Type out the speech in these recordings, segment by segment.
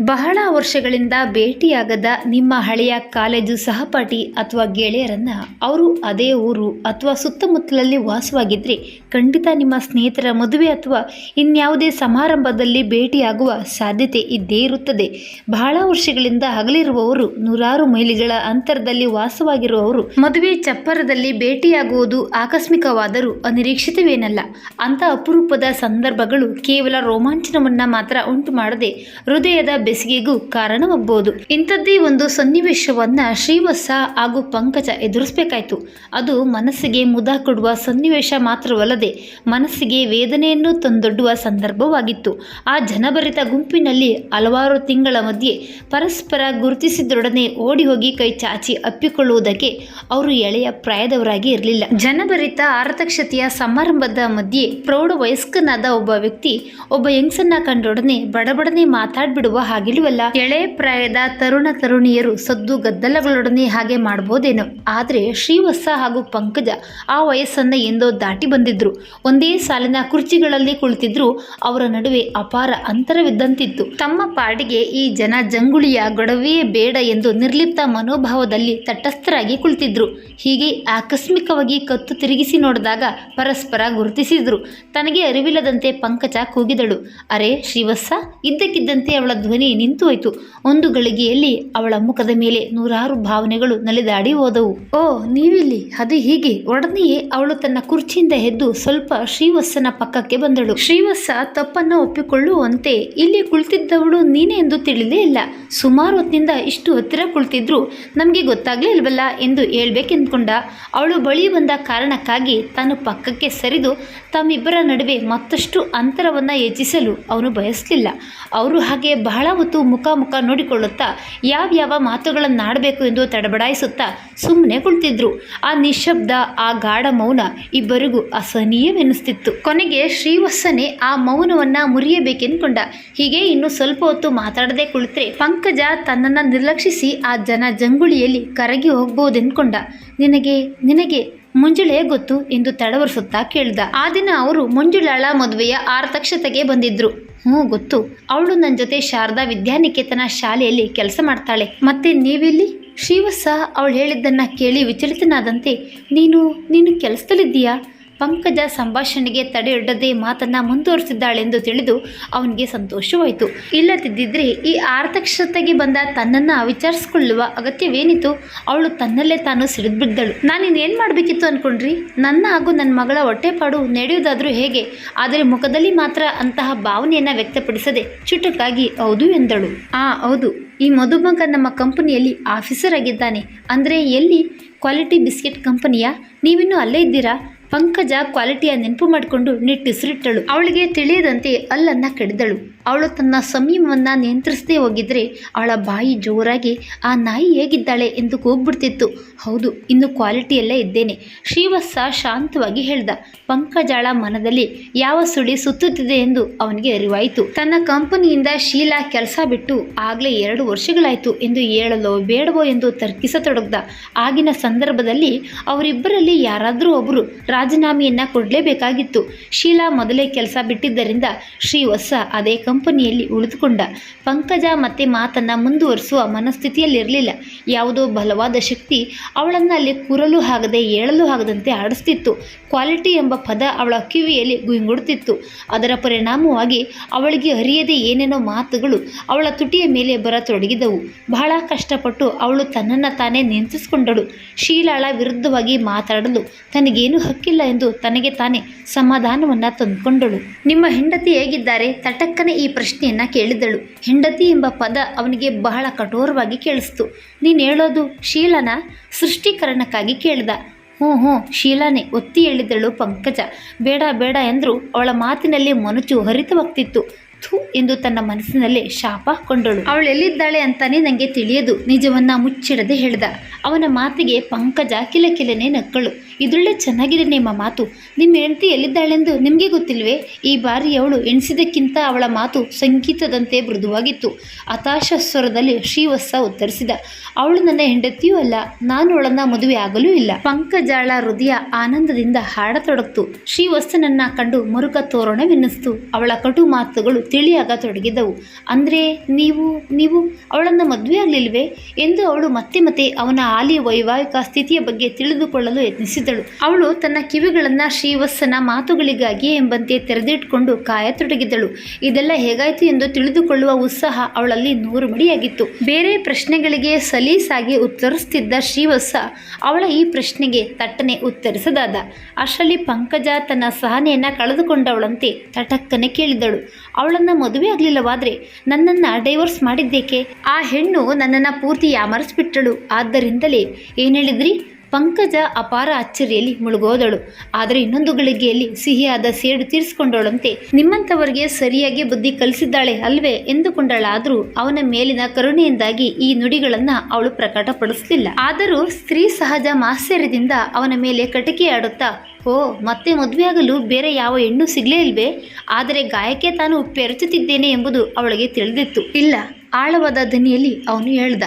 ಬಹಳ ವರ್ಷಗಳಿಂದ ಭೇಟಿಯಾಗದ ನಿಮ್ಮ ಹಳೆಯ ಕಾಲೇಜು ಸಹಪಾಠಿ ಅಥವಾ ಗೆಳೆಯರನ್ನ ಅವರು ಅದೇ ಊರು ಅಥವಾ ಸುತ್ತಮುತ್ತಲಲ್ಲಿ ವಾಸವಾಗಿದ್ದರೆ ಖಂಡಿತ ನಿಮ್ಮ ಸ್ನೇಹಿತರ ಮದುವೆ ಅಥವಾ ಇನ್ಯಾವುದೇ ಸಮಾರಂಭದಲ್ಲಿ ಭೇಟಿಯಾಗುವ ಸಾಧ್ಯತೆ ಇದ್ದೇ ಇರುತ್ತದೆ. ಬಹಳ ವರ್ಷಗಳಿಂದ ಅಗಲಿರುವವರು ನೂರಾರು ಮೈಲಿಗಳ ಅಂತರದಲ್ಲಿ ವಾಸವಾಗಿರುವವರು ಮದುವೆ ಚಪ್ಪರದಲ್ಲಿ ಭೇಟಿಯಾಗುವುದು ಆಕಸ್ಮಿಕವಾದರೂ ಅನಿರೀಕ್ಷಿತವೇನಲ್ಲ. ಅಂತ ಅಪರೂಪದ ಸಂದರ್ಭಗಳು ಕೇವಲ ರೋಮಾಂಚನವನ್ನ ಮಾತ್ರ ಉಂಟು ಮಾಡದೆ ಹೃದಯದ ಬೆಸಿಗೆಗೂ ಕಾರಣವಾಗಬಹುದು ಇಂಥದ್ದೇ ಒಂದು ಸನ್ನಿವೇಶವನ್ನ ಶ್ರೀವತ್ಸ ಹಾಗೂ ಪಂಕಜ ಎದುರಿಸಬೇಕಾಯ್ತು. ಅದು ಮನಸ್ಸಿಗೆ ಮುದ ಕೊಡುವ ಸನ್ನಿವೇಶ ಮಾತ್ರವಲ್ಲದೆ ಮನಸ್ಸಿಗೆ ವೇದನೆಯನ್ನು ತಂದೊಡ್ಡುವ ಸಂದರ್ಭವಾಗಿತ್ತು. ಆ ಜನಭರಿತ ಗುಂಪಿನಲ್ಲಿ ಹಲವಾರು ತಿಂಗಳ ಮಧ್ಯೆ ಪರಸ್ಪರ ಗುರುತಿಸಿದೊಡನೆ ಓಡಿ ಹೋಗಿ ಕೈ ಚಾಚಿ ಅಪ್ಪಿಕೊಳ್ಳುವುದಕ್ಕೆ ಅವರು ಎಳೆಯ ಪ್ರಾಯದವರಾಗಿ ಇರಲಿಲ್ಲ. ಜನಭರಿತ ಆರತಕ್ಷತೆಯ ಸಮಾರಂಭದ ಮಧ್ಯೆ ಪ್ರೌಢ ವಯಸ್ಕನಾದ ಒಬ್ಬ ವ್ಯಕ್ತಿ ಒಬ್ಬ ಯಂಗ್ಸನ್ನ ಕಂಡೊಡನೆ ಬಡಬಡನೆ ಮಾತಾಡ್ಬಿಡುವ ಹಾಗಿಲ್ವಲ್ಲ ಎಳೆ ಪ್ರಾಯದ ತರುಣ ತರುಣಿಯರು ಸದ್ದು ಗದ್ದಲಗಳೊಡನೆ ಹಾಗೆ ಮಾಡ್ಬೋದೇನೋ. ಆದರೆ ಶ್ರೀವತ್ಸ ಹಾಗೂ ಪಂಕಜ ಆ ವಯಸ್ಸನ್ನ ಎಂದೋ ದಾಟಿ ಬಂದಿದ್ರು. ಒಂದೇ ಸಾಲಿನ ಕುರ್ಚಿಗಳಲ್ಲಿ ಕುಳಿತಿದ್ರು. ಅವರ ನಡುವೆ ಅಪಾರ ಅಂತರವಿದ್ದಂತಿತ್ತು. ತಮ್ಮ ಪಾಡಿಗೆ ಈ ಜನ ಜಂಗುಳಿಯ ಗೊಡವೆಯೇ ಬೇಡ ಎಂದು ನಿರ್ಲಿಪ್ತ ಮನೋಭಾವದಲ್ಲಿ ತಟಸ್ಥರಾಗಿ ಕುಳಿತಿದ್ರು. ಹೀಗೆ ಆಕಸ್ಮಿಕವಾಗಿ ಕತ್ತು ತಿರುಗಿಸಿ ನೋಡಿದಾಗ ಪರಸ್ಪರ ಗುರುತಿಸಿದ್ರು. ತನಗೆ ಅರಿವಿಲ್ಲದಂತೆ ಪಂಕಜ ಕೂಗಿದಳು. ಅರೆ ಶ್ರೀವತ್ಸ, ಇದ್ದಕ್ಕಿದ್ದಂತೆ ಅವಳ ಧ್ವನಿ ನಿಂತು ಹೋಯಿತು ಒಂದು ಗಳಿಗೆಯಲ್ಲಿ ಅವಳ ಮುಖದ ಮೇಲೆ ನೂರಾರು ಭಾವನೆಗಳು ನಲಿದಾಡಿ ಹೋದವು. ಓ, ನೀವಿಲ್ಲಿ? ಅದು ಹೀಗೆ? ಒಡನೆಯೇ ಅವಳು ತನ್ನ ಕುರ್ಚಿಯಿಂದ ಎದ್ದು ಸ್ವಲ್ಪ ಶ್ರೀವತ್ಸನ ಪಕ್ಕಕ್ಕೆ ಬಂದಳು. ಶ್ರೀವತ್ಸ ತಪ್ಪನ್ನ ಒಪ್ಪಿಕೊಳ್ಳುವಂತೆ ಇಲ್ಲಿ ಕುಳಿತಿದ್ದವಳು ನೀನೇ ಎಂದು ತಿಳಿದೇ ಇಲ್ಲ. ಸುಮಾರು ಹೊತ್ತಿನಿಂದ ಇಷ್ಟು ಹತ್ತಿರ ಕುಳಿತಿದ್ರು. ನಮಗೆ ಗೊತ್ತಾಗ್ಲೇ ಇಲ್ವಲ್ಲ ಎಂದು ಹೇಳ್ಬೇಕೆಂದ್ಕೊಂಡ. ಅವಳು ಬಳಿ ಬಂದ ಕಾರಣಕ್ಕಾಗಿ ತಾನು ಪಕ್ಕಕ್ಕೆ ಸರಿದು ತಮ್ಮಿಬ್ಬರ ನಡುವೆ ಮತ್ತಷ್ಟು ಅಂತರವನ್ನ ಹೆಚ್ಚಿಸಲು ಅವನು ಬಯಸಲಿಲ್ಲ. ಅವರು ಹಾಗೆ ಬಹಳ ಹೊತ್ತು ಮುಖ ಮುಖ ನೋಡಿಕೊಳ್ಳುತ್ತಾ ಯಾವ್ಯಾವ ಮಾತುಗಳನ್ನಾಡಬೇಕು ಎಂದು ತಡಬಡಾಯಿಸುತ್ತಾ ಸುಮ್ಮನೆ ಕುಳಿತಿದ್ರು. ಆ ನಿಶಬ್ದ ಆ ಗಾಢ ಮೌನ ಇಬ್ಬರಿಗೂ ಅಸಹನೀಯವೆನಿಸ್ತಿತ್ತು. ಕೊನೆಗೆ ಶ್ರೀವತ್ಸನೆ ಆ ಮೌನವನ್ನ ಮುರಿಯಬೇಕೆಂದುಕೊಂಡ ಹೀಗೆ ಇನ್ನು ಸ್ವಲ್ಪ ಹೊತ್ತು ಮಾತಾಡದೆ ಕುಳಿತರೆ ಪಂಕಜ ತನ್ನನ್ನು ನಿರ್ಲಕ್ಷಿಸಿ ಆ ಜನ ಜಂಗುಳಿಯಲ್ಲಿ ಕರಗಿ ಹೋಗ್ಬೋದೆಂದ್ಕೊಂಡ ನಿನಗೆ ನಿನಗೆ ಮುಂಜುಳೆ ಗೊತ್ತು ಎಂದು ತಡವರಿಸುತ್ತಾ ಕೇಳಿದ. ಆ ದಿನ ಅವರು ಮಂಜುಳಾಳ ಮದುವೆಯ ಆರ್ತಕ್ಷತೆಗೆ ಬಂದಿದ್ರು. ಹ್ಞೂ ಗೊತ್ತು, ಅವಳು ನನ್ನ ಜೊತೆ ಶಾರದಾ ವಿದ್ಯಾನಿಕೇತನ ಶಾಲೆಯಲ್ಲಿ ಕೆಲಸ ಮಾಡ್ತಾಳೆ. ಮತ್ತೆ ನೀವಿಲ್ಲಿ? ಶ್ರೀವತ್ಸ ಅವಳು ಹೇಳಿದ್ದನ್ನು ಕೇಳಿ ವಿಚಲಿತನಾದಂತೆ, ನೀನು ನೀನು ಕೆಲಸದಲ್ಲಿದ್ದೀಯಾ? ಪಂಕಜ ಸಂಭಾಷಣೆಗೆ ತಡೆಯೊಡ್ಡದೆ ಮಾತನ್ನ ಮುಂದುವರಿಸಿದ್ದಾಳೆಂದು ತಿಳಿದು ಅವನಿಗೆ ಸಂತೋಷವಾಯಿತು. ಇಲ್ಲದಿದ್ದರೆ ಈ ಆರ್ಥಕ್ಷತೆಗೆ ಬಂದ ತನ್ನನ್ನು ವಿಚಾರಿಸಿಕೊಳ್ಳುವ ಅಗತ್ಯವೇನಿತ್ತು? ಅವಳು ತನ್ನಲ್ಲೇ ತಾನು ಸಿಡಿದ್ಬಿದ್ದಳು ನಾನು ಇನ್ನೇನು ಮಾಡಬೇಕಿತ್ತು ಅನ್ಕೊಂಡ್ರಿ? ನನ್ನ ಹಾಗೂ ನನ್ನ ಮಗಳ ಹೊಟ್ಟೆಪಾಡು ನಡೆಯುವುದಾದರೂ ಹೇಗೆ? ಆದರೆ ಮುಖದಲ್ಲಿ ಮಾತ್ರ ಅಂತಹ ಭಾವನೆಯನ್ನು ವ್ಯಕ್ತಪಡಿಸದೆ ಚುಟುಕಾಗಿ, ಹೌದು ಎಂದಳು. ಆ, ಹೌದು. ಈ ಮಧುಮಗ ನಮ್ಮ ಕಂಪನಿಯಲ್ಲಿ ಆಫೀಸರ್ ಆಗಿದ್ದಾನೆ. ಅಂದರೆ ಎಲ್ಲಿ? ಕ್ವಾಲಿಟಿ ಬಿಸ್ಕೆಟ್ ಕಂಪನಿಯಾ? ನೀವಿನ್ನೂ ಅಲ್ಲೇ ಇದ್ದೀರಾ? ಪಂಕಜ ಕ್ವಾಲಿಟಿಯ ನೆನಪು ಮಾಡಿಕೊಂಡು ನಿಟ್ಟುಸಿರಿಟ್ಟಳು. ಅವಳಿಗೆ ತಿಳಿಯದಂತೆ ಅಲ್ಲನ್ನ ಕಡಿದಳು. ಅವಳು ತನ್ನ ಸಮೀಮವನ್ನು ನಿಯಂತ್ರಿಸದೇ ಹೋಗಿದ್ರೆ ಅವಳ ಬಾಯಿ ಜೋರಾಗಿ, ಆ ನಾಯಿ ಹೇಗಿದ್ದಾಳೆ? ಎಂದು ಕೂಗ್ಬಿಡ್ತಿತ್ತು. ಹೌದು, ಇನ್ನು ಕ್ವಾಲಿಟಿಯಲ್ಲೇ ಇದ್ದೇನೆ. ಶ್ರೀವತ್ಸ ಶಾಂತವಾಗಿ ಹೇಳ್ದ. ಪಂಕಜಾಳ ಮನದಲ್ಲಿ, ಯಾವ ಸುಳಿ ಸುತ್ತುತ್ತಿದೆ? ಎಂದು ಅವನಿಗೆ ಅರಿವಾಯಿತು. ತನ್ನ ಕಂಪನಿಯಿಂದ ಶೀಲಾ ಕೆಲಸ ಬಿಟ್ಟು ಆಗಲೇ ಎರಡು ವರ್ಷಗಳಾಯಿತು ಎಂದು ಹೇಳಲೋ ಬೇಡವೋ ಎಂದು ತರ್ಕಿಸತೊಡಗ್ದ. ಆಗಿನ ಸಂದರ್ಭದಲ್ಲಿ ಅವರಿಬ್ಬರಲ್ಲಿ ಯಾರಾದರೂ ಒಬ್ಬರು ರಾಜೀನಾಮೆಯನ್ನು ಕೊಡಲೇಬೇಕಾಗಿತ್ತು. ಶೀಲಾ ಮೊದಲೇ ಕೆಲಸ ಬಿಟ್ಟಿದ್ದರಿಂದ ಶ್ರೀವತ್ಸ ಅದೇ ಕಂಪನಿಯಲ್ಲಿ ಉಳಿದುಕೊಂಡ. ಪಂಕಜ ಮತ್ತೆ ಮಾತನ್ನ ಮುಂದುವರಿಸುವ ಮನಸ್ಥಿತಿಯಲ್ಲಿರಲಿಲ್ಲ. ಯಾವುದೋ ಬಲವಾದ ಶಕ್ತಿ ಅವಳನ್ನು ಅಲ್ಲಿ ಕೂರಲು ಆಗದೆ ಏಳಲು ಆಗದಂತೆ ಆಡಿಸ್ತಿತ್ತು. ಕ್ವಾಲಿಟಿ ಎಂಬ ಪದ ಅವಳ ಕಿವಿಯಲ್ಲಿ ಗುಂಗುಡುತ್ತಿತ್ತು ಅದರ ಪರಿಣಾಮವಾಗಿ ಅವಳಿಗೆ ಅರಿಯದೆ ಏನೇನೋ ಮಾತುಗಳು ಅವಳ ತುಟಿಯ ಮೇಲೆ ಬರತೊಡಗಿದವು. ಬಹಳ ಕಷ್ಟಪಟ್ಟು ಅವಳು ತನ್ನನ್ನು ತಾನೇ ನಿಯಂತ್ರಿಸಿಕೊಂಡಳು ಶೀಲಾಳ ವಿರುದ್ಧವಾಗಿ ಮಾತಾಡಲು ತನಗೇನು ಹಕ್ಕಿಲ್ಲ ಎಂದು ತನಗೆ ತಾನೇ ಸಮಾಧಾನವನ್ನ ತಂದುಕೊಂಡಳು. ನಿಮ್ಮ ಹೆಂಡತಿ ಹೇಗಿದ್ದಾರೆ? ತಟಕ್ಕನೆ ಪ್ರಶ್ನೆಯನ್ನ ಕೇಳಿದಳು. ಹೆಂಡತಿ ಎಂಬ ಪದ ಅವನಿಗೆ ಬಹಳ ಕಠೋರವಾಗಿ ಕೇಳಿಸ್ತು. ನೀನು ಹೇಳೋದು ಶೀಲನ ಸೃಷ್ಟೀಕರಣಕ್ಕಾಗಿ ಕೇಳಿದ. ಹ್ಞೂ ಹ್ಞೂ, ಶೀಲಾನೆ ಒತ್ತಿ ಹೇಳಿದಳು ಪಂಕಜ. ಬೇಡ ಬೇಡ ಎಂದರು ಅವಳ ಮಾತಿನಲ್ಲಿ ಮನುಚು ಹರಿತವಾಗ್ತಿತ್ತು. ಥು ಎಂದು ತನ್ನ ಮನಸ್ಸಿನಲ್ಲೇ ಶಾಪ ಕೊಂಡಳು. ಅವಳು ಎಲ್ಲಿದ್ದಾಳೆ ಅಂತಾನೆ ನನಗೆ ತಿಳಿಯದು. ನಿಜವನ್ನ ಮುಚ್ಚಿಡದೆ ಹೇಳ್ದ. ಅವನ ಮಾತಿಗೆ ಪಂಕಜ ಕಿಲಕಿಲನೆ ನಕ್ಕಳು. ಇದರಲ್ಲೇ ಚೆನ್ನಾಗಿದೆ ನಿಮ್ಮ ಮಾತು. ನಿಮ್ಮ ಹೆಂಡತಿ ಎಲ್ಲಿದ್ದಾಳೆಂದು ನಿಮಗೆ ಗೊತ್ತಿಲ್ವೇ? ಈ ಬಾರಿ ಅವಳು ಎಣಿಸಿದ್ದಕ್ಕಿಂತ ಅವಳ ಮಾತು ಸಂಗೀತದಂತೆ ಮೃದುವಾಗಿತ್ತು. ಹತಾಶ ಸ್ವರದಲ್ಲಿ ಶ್ರೀವತ್ಸ ಉತ್ತರಿಸಿದ. ಅವಳು ನನ್ನ ಹೆಂಡತಿಯೂ ಅಲ್ಲ. ನಾನು ಅವಳನ್ನ ಮದುವೆ ಆಗಲೂ ಇಲ್ಲ. ಪಂಕಜಾಳ ಹೃದಯ ಆನಂದದಿಂದ ಹಾಡತೊಡಗ್ತು. ಶ್ರೀವತ್ಸನನ್ನ ಕಂಡು ಮರುಕ ತೋರಣವೆನ್ನಿಸ್ತು. ಅವಳ ಕಟು ಮಾತುಗಳು ತಿಳಿಯಾಗತೊಡಗಿದವು ಅಂದರೆ ನೀವು ನೀವು ಅವಳನ್ನು ಮದುವೆ ಆಗಲಿಲ್ವೇ? ಎಂದು ಅವಳು ಮತ್ತೆ ಮತ್ತೆ ಅವನ ಆಲಿ ವೈವಾಹಿಕ ಸ್ಥಿತಿಯ ಬಗ್ಗೆ ತಿಳಿದುಕೊಳ್ಳಲು ಯತ್ನಿಸಿದಳು. ಅವಳು ತನ್ನ ಕಿವಿಗಳನ್ನು ಶ್ರೀವತ್ಸನ ಮಾತುಗಳಿಗಾಗಿ ಎಂಬಂತೆ ತೆರೆದಿಟ್ಕೊಂಡು ಕಾಯತೊಡಗಿದಳು. ಇದೆಲ್ಲ ಹೇಗಾಯಿತು ಎಂದು ತಿಳಿದುಕೊಳ್ಳುವ ಉತ್ಸಾಹ ಅವಳಲ್ಲಿ ನೂರು ಮಡಿಯಾಗಿತ್ತು. ಬೇರೆ ಪ್ರಶ್ನೆಗಳಿಗೆ ಸಲೀಸಾಗಿ ಉತ್ತರಿಸುತ್ತಿದ್ದ ಶ್ರೀವತ್ಸ ಅವಳ ಈ ಪ್ರಶ್ನೆಗೆ ತಟ್ಟನೆ ಉತ್ತರಿಸದಾದ. ಅಷ್ಟರಲ್ಲಿ ಪಂಕಜ ತನ್ನ ಸಹನೆಯನ್ನು ಕಳೆದುಕೊಂಡವಳಂತೆ ತಟಕ್ಕನೆ ಕೇಳಿದಳು. ಅವಳನ್ನ ಮದುವೆ ಆಗಲಿಲ್ಲವಾದ್ರೆ ನನ್ನನ್ನು ಡೈವರ್ಸ್ ಮಾಡಿದ್ದೇಕೆ? ಆ ಹೆಣ್ಣು ನನ್ನನ್ನು ಪೂರ್ತಿ ಯಾಮರಿಸ್ಬಿಟ್ಟಳು. ಆದ್ದರಿಂದಲೇ ಏನು ಹೇಳಿದ್ರಿ? ಪಂಕಜ ಅಪಾರ ಅಚ್ಚರಿಯಲ್ಲಿ ಮುಳುಗೋದಳು. ಆದರೆ ಇನ್ನೊಂದು ಗಳಿಗೆಯಲ್ಲಿ ಸಿಹಿಯಾದ ಸೇಡು ತೀರಿಸಿಕೊಂಡವಳಂತೆ ನಿಮ್ಮಂಥವರಿಗೆ ಸರಿಯಾಗಿ ಬುದ್ಧಿ ಕಲಿಸಿದ್ದಾಳೆ ಅಲ್ವೇ ಎಂದುಕೊಂಡಳಾದರೂ ಅವನ ಮೇಲಿನ ಕರುಣೆಯಿಂದಾಗಿ ಈ ನುಡಿಗಳನ್ನು ಅವಳು ಪ್ರಕಟಪಡಿಸಲಿಲ್ಲ. ಆದರೂ ಸ್ತ್ರೀ ಸಹಜ ಮಾತ್ಸರ್ಯದಿಂದ ಅವನ ಮೇಲೆ ಕಟಿಕೆ ಆಡುತ್ತಾ ಓ, ಮತ್ತೆ ಮದುವೆಯಾಗಲು ಬೇರೆ ಯಾವ ಹೆಣ್ಣು ಸಿಗಲೇ ಇಲ್ವೇ? ಆದರೆ ಗಾಯಕ್ಕೆ ತಾನು ಪೆರಚುತ್ತಿದ್ದೇನೆ ಎಂಬುದು ಅವಳಿಗೆ ತಿಳಿದಿತ್ತು. ಇಲ್ಲ, ಆಳವಾದ ಧ್ವನಿಯಲ್ಲಿ ಅವನು ಹೇಳ್ದ